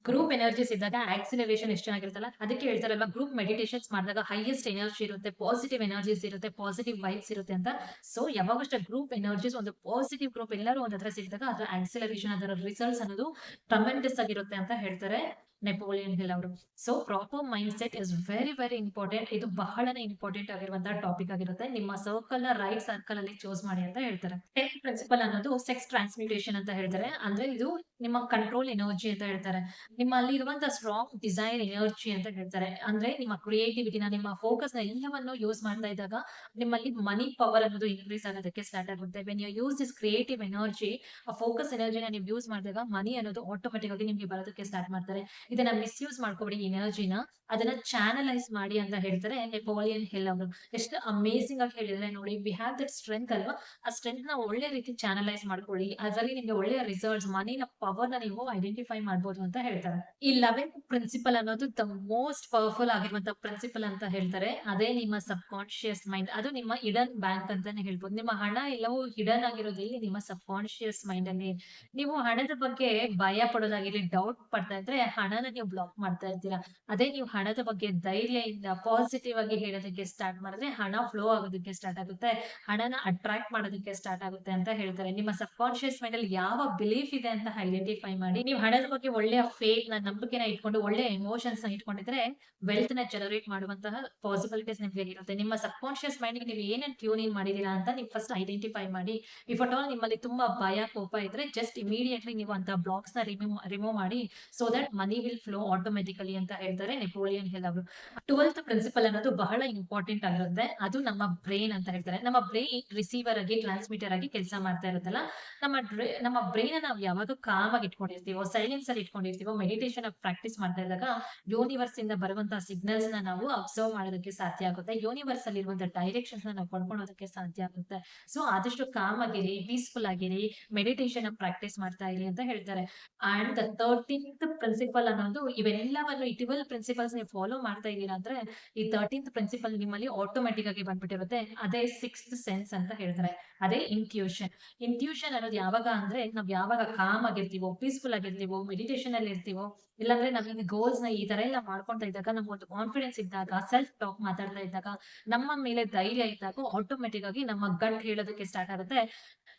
ಗ್ರೂಪ್ ಎನರ್ಜೀಸ್ ಇದ್ದಾಗ ಆಕ್ಸಿಲರೇಷನ್ ಎಷ್ಟು ಚೆನ್ನಾಗಿರುತ್ತಲ್ಲ? ಅದಕ್ಕೆ ಹೇಳ್ತಾರಲ್ಲ ಗ್ರೂಪ್ ಮೆಡಿಟೇಷನ್ಸ್ ಮಾಡಿದಾಗ ಹೈಯೆಸ್ಟ್ ಎನರ್ಜಿ ಇರುತ್ತೆ ಪಾಸಿಟಿವ್ ಎನರ್ಜೀಸ್ ಇರುತ್ತೆ ಪಾಸಿಟಿವ್ ವೈಬ್ಸ್ ಇರುತ್ತೆ ಅಂತ. ಸೊ ಯಾವಾಗಷ್ಟೇ ಗ್ರೂಪ್ ಎನರ್ಜೀಸ್ ಒಂದು ಪಾಸಿಟಿವ್ ಗ್ರೂಪ್ ಎಲ್ಲರೂ ಒಂದ್ ಹತ್ರ ಸಿಕ್ಕಿದಾಗ ಅದರ ಆಕ್ಸಿಲರೇಷನ್ ಅದರ ರಿಸಲ್ಟ್ಸ್ ಅನ್ನೋದು ಟ್ರಮೆಂಡಸ್ ಆಗಿರುತ್ತೆ ಅಂತ ಹೇಳ್ತಾರೆ. ನೆಪೋಲಿಯನ್ ಹಿಲ್ ಅವರು. So proper mindset is very very important ಇದು ಬಹಳನೇ ಇಂಪಾರ್ಟೆಂಟ್ ಆಗಿರುವಂತಹ ಟಾಪಿಕ್ ಆಗಿರುತ್ತೆ. ನಿಮ್ಮ ಸರ್ಕಲ್ನ ರೈಟ್ ಸರ್ಕಲ್ ಅಲ್ಲಿ ಚೂಸ್ ಮಾಡಿ ಅಂತ ಹೇಳ್ತಾರೆ. ಟೆಂತ್ ಪ್ರಿನ್ಸಿಪಲ್ ಅನ್ನೋದು ಸೆಕ್ಸ್ ಟ್ರಾನ್ಸ್ಮ್ಯೂಟೇಷನ್ ಅಂತ ಹೇಳ್ತಾರೆ. ಅಂದ್ರೆ ಇದು ನಿಮ್ಮ ಕಂಟ್ರೋಲ್ ಎನರ್ಜಿ ಅಂತ ಹೇಳ್ತಾರೆ. ನಿಮ್ಮಲ್ಲಿ ಇರುವಂತಹ ಸ್ಟ್ರಾಂಗ್ ಡಿಸೈರ್ ಎನರ್ಜಿ ಅಂತ ಹೇಳ್ತಾರೆ. ಅಂದ್ರೆ ನಿಮ್ಮ ಕ್ರಿಯೇಟಿವಿಟಿನ ನಿಮ್ಮ ಫೋಕಸ್ನ ಎಲ್ಲವನ್ನು ಯೂಸ್ ಮಾಡ್ತಾ ಇದ್ದಾಗ ನಿಮ್ಮಲ್ಲಿ ಮನಿ ಪವರ್ ಅನ್ನೋದು ಇನ್ಕ್ರೀಸ್ ಆಗೋದಕ್ಕೆ ಸ್ಟಾರ್ಟ್ ಆಗುತ್ತೆ. When you use this creative energy ಆ ಫೋಕಸ್ ಎನರ್ಜಿನ ನೀವು ಯೂಸ್ ಮಾಡಿದಾಗ ಮನಿ ಅನ್ನೋದು ಆಟೋಮೆಟಿಕ್ ಆಗಿ ನಿಮ್ಗೆ ಬರೋದಕ್ಕೆ ಸ್ಟಾರ್ಟ್ ಮಾಡ್ತಾರೆ. ಇದನ್ನ ಮಿಸ್ಯೂಸ್ ಮಾಡ್ಕೊಬೇಡಿ ಎನರ್ಜಿನ ಅದನ್ನ ಚಾನಲೈಸ್ ಮಾಡಿ ಅಂತ ಹೇಳ್ತಾರೆ ನೆಪೋಲಿಯನ್ ಹಿಲ್ ಅವರು. ಎಷ್ಟು ಅಮೇಸಿಂಗ್ ಆಗಿ ಹೇಳಿದ್ರೆ ನೋಡಿ. ವಿ ಹ್ಯಾವ್ ದಟ್ ಸ್ಟ್ರೆಂತ್ ಅಲ್ವಾ? ಆ ಸ್ಟ್ರೆಂತ್ನ ಒಳ್ಳೆ ರೀತಿ ಚಾನಲೈಸ್ ಮಾಡ್ಕೊಳ್ಳಿ. ಅದರಲ್ಲಿ ನಿಮ್ಗೆ ಒಳ್ಳೆಯ ರಿಸಲ್ಟ್ಸ್ ಮನಿನ ಪವರ್ನ ನೀವು ಐಡೆಂಟಿಫೈ ಮಾಡ್ಬೋದು ಅಂತ ಹೇಳ್ತಾರೆ. ಈ ಲೆವೆಂತ್ ಪ್ರಿನ್ಸಿಪಲ್ ಅನ್ನೋದು ದ ಮೋಸ್ಟ್ ಪವರ್ಫುಲ್ ಆಗಿರುವಂತಹ ಪ್ರಿನ್ಸಿಪಲ್ ಅಂತ ಹೇಳ್ತಾರೆ. ಅದೇ ನಿಮ್ಮ ಸಬ್ ಕಾನ್ಶಿಯಸ್ ಮೈಂಡ್ ಅದು ನಿಮ್ಮ ಹಿಡನ್ ಬ್ಯಾಂಕ್ ಅಂತಾನೆ ಹೇಳ್ಬೋದು. ನಿಮ್ಮ ಹಣ ಎಲ್ಲವೂ ಹಿಡನ್ ಆಗಿರೋದು ಇಲ್ಲಿ ನಿಮ್ಮ ಸಬ್ ಕಾನ್ಶಿಯಸ್ ಮೈಂಡ್ ಅಲ್ಲಿ. ನೀವು ಹಣದ ಬಗ್ಗೆ ಭಯ ಪಡೋದಾಗಿರ್ಲಿ ಡೌಟ್ ಪಡ್ತಾ ಇದ್ರೆ ಹಣನ ನೀವು ಬ್ಲಾಕ್ ಮಾಡ್ತಾ ಇರ್ತೀರಾ? ಅದೇ ನೀವು ಹಣದ ಬಗ್ಗೆ ಧೈರ್ಯದಿಂದ ಪಾಸಿಟಿವ್ ಆಗಿ ಹೇಳೋದಕ್ಕೆ ಸ್ಟಾರ್ಟ್ ಮಾಡಿದ್ರೆ ಹಣ ಫ್ಲೋ ಆಗೋದಕ್ಕೆ ಸ್ಟಾರ್ಟ್ ಆಗುತ್ತೆ. ಹಣನ ಅಟ್ರಾಕ್ಟ್ ಮಾಡೋದಕ್ಕೆ ಸ್ಟಾರ್ಟ್ ಆಗುತ್ತೆ ಅಂತ ಹೇಳ್ತಾರೆ. ನಿಮ್ಮ ಸಬ್ ಕಾನ್ಶಿಯಸ್ ಮೈಂಡ್ ಅಲ್ಲಿ ಯಾವ ಬಿಲೀಫ್ ಇದೆ ಅಂತ ಐಡೆಂಟಿಫೈ ಮಾಡಿ, ನೀವು ಹಣದ ಬಗ್ಗೆ ಒಳ್ಳೆಯ ಫೇತ್ನ ನಂಬಿಕೆನ ಇಟ್ಕೊಂಡು ಒಳ್ಳೆಯ ಎಮೋಷನ್ಸ್ನ ಇಟ್ಕೊಂಡಿದ್ರೆ ವೆಲ್ತ್ನ ಜನರೇಟ್ ಮಾಡುವಂತಹ ಪಾಸಿಬಿಲಿಟೀಸ್ ನಿಮ್ಗೆ ಇರುತ್ತೆ. ನಿಮ್ಮ ಸಬ್ ಕಾನ್ಶಿಯಸ್ ಮೈಂಡ್ ನೀವು ಏನೇನು ಟ್ಯೂನ್ ಇನ್ ಮಾಡಿದೀರಾ ಅಂತ ನೀವು ಫಸ್ಟ್ ಐಡೆಂಟಿಫೈ ಮಾಡಿ. ಇಫ್ ಅಟ್ ಆಲ್ ನಿಮ್ಮಲ್ಲಿ ತುಂಬಾ ಭಯ, ಕೋಪ ಇದ್ರೆ ಜಸ್ಟ್ ಇಮಿಡಿಯೇಟ್ಲಿ ನೀವು ಅಂತ ಬ್ಲಾಕ್ಸ್ನ ರಿಮೂವ್ ರಿಮೂವ್ ಮಾಡಿ so that money will flow automatically ಅಂತ ಹೇಳ್ತಾರೆ ನೆಪೋಲಿಯನ್ ಹಿಲ್ ಅವರು. ಟ್ವೆಲ್ತ್ ಪ್ರಿನ್ಸಿಪಲ್ ಅನ್ನೋದು ಬಹಳ ಇಂಪಾರ್ಟೆಂಟ್ ಆಗಿರುತ್ತೆ. ಅದು ನಮ್ಮ ಬ್ರೈನ್ ಅಂತ ಹೇಳ್ತಾರೆ. ನಮ್ಮ ಬ್ರೈನ್ ರಿಸೀವರ್ ಆಗಿ ಟ್ರಾನ್ಸ್ಮಿಟರ್ ಆಗಿ ಕೆಲಸ ಮಾಡ್ತಾ ಇರುತ್ತಲ್ಲ, ನಮ್ಮ ನಮ್ಮ ಬ್ರೈನ್ ನಾವು ಯಾವಾಗ ಕಾಮ್ ಆಗಿ ಇಟ್ಕೊಂಡಿರ್ತೀವೋ ಸೈಲೆನ್ಸ್ ಅಲ್ಲಿ ಇಟ್ಕೊಂಡಿರ್ತೀವೋ ಮೆಡಿಟೇಷನ್ ಪ್ರಾಕ್ಟೀಸ್ ಮಾಡ್ತಾ ಇದ್ದಾಗ ಯೂನಿವರ್ಸ್ ಇಂದ ಬರುವಂತಹ ಸಿಗ್ನಲ್ಸ್ನ ನಾವು ಅಬ್ಸರ್ವ್ ಮಾಡೋದಕ್ಕೆ ಸಾಧ್ಯ ಆಗುತ್ತೆ. ಯೂನಿವರ್ಸ್ ಅಲ್ಲಿ ಇರುವಂತಹ ಡೈರೆಕ್ಷನ್ಸ್ ನಾವು ಕೊಂಡ್ಕೊಳ್ಳೋದಕ್ಕೆ ಸಾಧ್ಯ ಆಗುತ್ತೆ. ಸೊ ಆದಷ್ಟು ಕಾಮ್ ಆಗಿರಿ ಪೀಸ್ಫುಲ್ ಆಗಿರಿ ಮೆಡಿಟೇಷನ್ ಪ್ರಾಕ್ಟೀಸ್ ಮಾಡ್ತಾ ಇರಿ ಅಂತ ಹೇಳ್ತಾರೆ. ಅಂಡ್ ದ ತರ್ಟೀನ್ತ್ ಪ್ರಿನ್ಸಿಪಲ್ ಅನ್ನೋದು ಇವೆಲ್ಲವನ್ನು ಈ ಟ್ವೆಲ್ ಪ್ರಿನ್ಸಿಪಲ್ಸ್ ನೀವು ಫಾಲೋ ಮಾಡ್ತಾ ಇದ್ದೀರಾ ಅಂದ್ರೆ ಈ ತರ್ಟೀನ್ತ್ ಪ್ರಿನ್ಸಿಪಲ್ ನಿಮ್ಮಲ್ಲಿ ಆಟೋಮೆಟಿಕ್ ಆಗಿ ಬಂದ್ಬಿಟ್ಟಿರುತ್ತೆ. ಅದೇ ಸಿಕ್ಸ್ತ್ ಸೆನ್ಸ್ ಅಂತ ಹೇಳ್ತಾರೆ. ಅದೇ ಇಂಟ್ಯೂಷನ್ ಇಂಟ್ಯೂಷನ್ ಅನ್ನೋದು ಯಾವಾಗ ಅಂದ್ರೆ ನಾವ್ ಯಾವಾಗ ಕಾಮ್ ಆಗಿರ್ತೀವೋ ಪೀಸ್ಫುಲ್ ಆಗಿರ್ತೀವೋ ಮೆಡಿಟೇಷನ್ ಅಲ್ಲಿ ಇರ್ತೀವೋ, ಇಲ್ಲಾಂದ್ರೆ ನಮಗೆ ಗೋಲ್ಸ್ನ ಈ ತರ ಎಲ್ಲ ಮಾಡ್ಕೊಳ್ತಾ ಇದ್ದಾಗ, ನಮ್ಗೆ ಒಂದು ಕಾನ್ಫಿಡೆನ್ಸ್ ಇದ್ದಾಗ ಸೆಲ್ಫ್ ಟಾಕ್ ಮಾತಾಡ್ತಾ ಇದ್ದಾಗ, ನಮ್ಮ ಮೇಲೆ ಧೈರ್ಯ ಇದ್ದಾಗ ಆಟೋಮೆಟಿಕ್ ಆಗಿ ನಮ್ಮ ಗಟ್ ಹೇಳೋದಕ್ಕೆ ಸ್ಟಾರ್ಟ್ ಆಗುತ್ತೆ.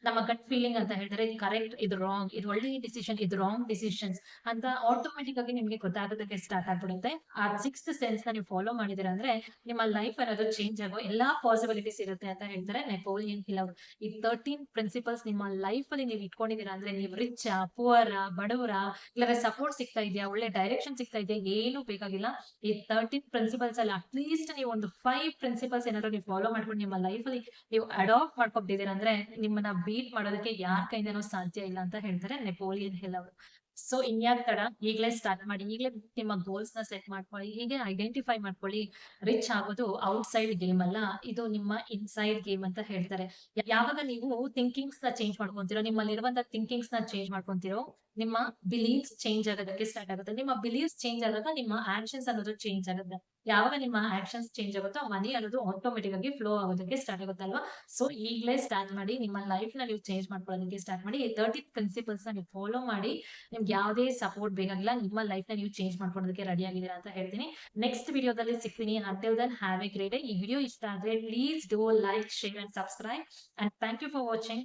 ನಮ್ಮ ಗಟ್ ಫೀಲಿಂಗ್ ಅಂತ ಹೇಳ್ತಾರೆ ಇದು ಕರೆಕ್ಟ್ ಇದು ರಾಂಗ್ ಇದು ಒಳ್ಳೆ ಡಿಸಿಷನ್ ಇದು ರಾಂಗ್ ಡಿಸಿಷನ್ಸ್ ಅಂತ ಆಟೋಮೆಟಿಕ್ ಆಗಿ ನಿಮ್ಗೆ ಗೊತ್ತಾಗೋದಕ್ಕೆ ಸ್ಟಾರ್ಟ್ ಆಗ್ಬಿಡುತ್ತೆ. ಆ ಸಿಕ್ಸ್ತ್ ಸೆನ್ಸ್ನ ನೀವು ಫಾಲೋ ಮಾಡಿದಿರ ಅಂದ್ರೆ ನಿಮ್ಮ ಲೈಫ್ ಅನ್ನೋದು ಚೇಂಜ್ ಆಗೋ ಎಲ್ಲಾ ಪಾಸಿಬಿಲಿಟೀಸ್ ಇರುತ್ತೆ ಅಂತ ಹೇಳ್ತಾರೆ ನೆಪೋಲಿಯನ್ ಹಿಲ್ ಅವರು. ಈ ತರ್ಟೀನ್ ಪ್ರಿನ್ಸಿಪಲ್ಸ್ ನಿಮ್ಮ ಲೈಫ್ ಅಲ್ಲಿ ನೀವು ಇಟ್ಕೊಂಡಿದ್ದೀರಾ ಅಂದ್ರೆ ನೀವು ರಿಚ್ ಪುವರ್ ಬಡವರ ಇಲ್ಲಾಂದ್ರೆ ಸಪೋರ್ಟ್ ಸಿಗ್ತಾ ಇದೆಯಾ, ಒಳ್ಳೆ ಡೈರೆಕ್ಷನ್ ಸಿಗ್ತಾ ಇದೆಯಾ, ಏನು ಬೇಕಾಗಿಲ್ಲ. ಈ ತರ್ಟೀನ್ ಪ್ರಿನ್ಸಿಪಲ್ಸ್ ಅಲ್ಲಿ ಅಟ್ಲೀಸ್ಟ್ ನೀವು ಒಂದು ಫೈವ್ ಪ್ರಿನ್ಸಿಪಲ್ಸ್ ಏನಾದ್ರು ನೀವು ಫಾಲೋ ಮಾಡ್ಕೊಂಡು ನಿಮ್ಮ ಲೈಫ್ ಅಲ್ಲಿ ನೀವು ಅಡಾಪ್ಟ್ ಮಾಡ್ಕೊಂಡಿದ್ದೀರಾ ಅಂದ್ರೆ ನಿಮ್ಮನ್ನ ಬೀಟ್ ಮಾಡೋದಕ್ಕೆ ಯಾರ ಕೈಯಿಂದನೂ ಸಾಧ್ಯ ಇಲ್ಲ ಅಂತ ಹೇಳ್ತಾರೆ ನೆಪೋಲಿಯನ್ ಹಿಲ್ ಅವರು ಸೊ ಇನ್ಯಾಕ್ ತಡ ಈಗಲೇ ಸ್ಟಾರ್ಟ್ ಮಾಡಿ, ಈಗಲೇ ನಿಮ್ಮ ಗೋಲ್ಸ್ನ ಸೆಟ್ ಮಾಡ್ಕೊಳ್ಳಿ, ಹೀಗೆ ಐಡೆಂಟಿಫೈ ಮಾಡ್ಕೊಳ್ಳಿ ರಿಚ್ ಆಗೋದು ಔಟ್ ಸೈಡ್ ಗೇಮ್ ಅಲ್ಲ, ಇದು ನಿಮ್ಮ ಇನ್ಸೈಡ್ ಗೇಮ್ ಅಂತ ಹೇಳ್ತಾರೆ. ಯಾವಾಗ ನೀವು ಥಿಂಕಿಂಗ್ಸ್ನ ಚೇಂಜ್ ಮಾಡ್ಕೊಂತೀರೋ, ನಿಮ್ಮಲ್ಲಿರುವಂತ ಥಿಂಕಿಂಗ್ಸ್ನ ಚೇಂಜ್ ಮಾಡ್ಕೊಂತೀರೋ, ನಿಮ್ಮ ಬಿಲೀಫ್ಸ್ ಚೇಂಜ್ ಆಗೋದಕ್ಕೆ ಸ್ಟಾರ್ಟ್ ಆಗುತ್ತೆ. ನಿಮ್ಮ ಬಿಲೀಫ್ಸ್ ಚೇಂಜ್ ಆದಾಗ ನಿಮ್ಮ ಆಕ್ಷನ್ಸ್ ಅನ್ನೋದು ಚೇಂಜ್ ಆಗುತ್ತೆ. ಯಾವಾಗ ನಿಮ್ಮ ಆಕ್ಷನ್ಸ್ ಚೇಂಜ್ ಆಗುತ್ತೋ ಮನಿ ಅನ್ನೋದು ಆಟೋಮೆಟಿಕ್ ಆಗಿ ಫ್ಲೋ ಆಗೋದಕ್ಕೆ ಸ್ಟಾರ್ಟ್ ಆಗುತ್ತಲ್ವಾ ಸೊ ಈಗಲೇ ಸ್ಟಾರ್ಟ್ ಮಾಡಿ, ನಿಮ್ಮ ಲೈಫ್ನ ನೀವು ಚೇಂಜ್ ಮಾಡ್ಕೊಳ್ಳೋದಕ್ಕೆ ಸ್ಟಾರ್ಟ್ ಮಾಡಿ ತರ್ಟಿ ಪ್ರಿನ್ಸಿಪಲ್ಸ್ನ ನೀವು ಫಾಲೋ ಮಾಡಿ ನಿಮ್ಗೆ ಯಾವುದೇ ಸಪೋರ್ಟ್ ಬೇಕಾಗಿಲ್ಲ, ನಿಮ್ಮ ಲೈಫ್ನ ನೀವು ಚೇಂಜ್ ಮಾಡ್ಕೊಳ್ಳೋದಕ್ಕೆ ರೆಡಿ ಆಗಿದ್ದೀರಾ ಅಂತ ಹೇಳ್ತೀನಿ. ನೆಕ್ಸ್ಟ್ ವಿಡಿಯೋದಲ್ಲಿ ಸಿಗ್ತೀನಿ. Until then have a great ಈ ವಿಡಿಯೋ ಇಷ್ಟ ಆದ್ರೆ please do like share and subscribe and thank you for watching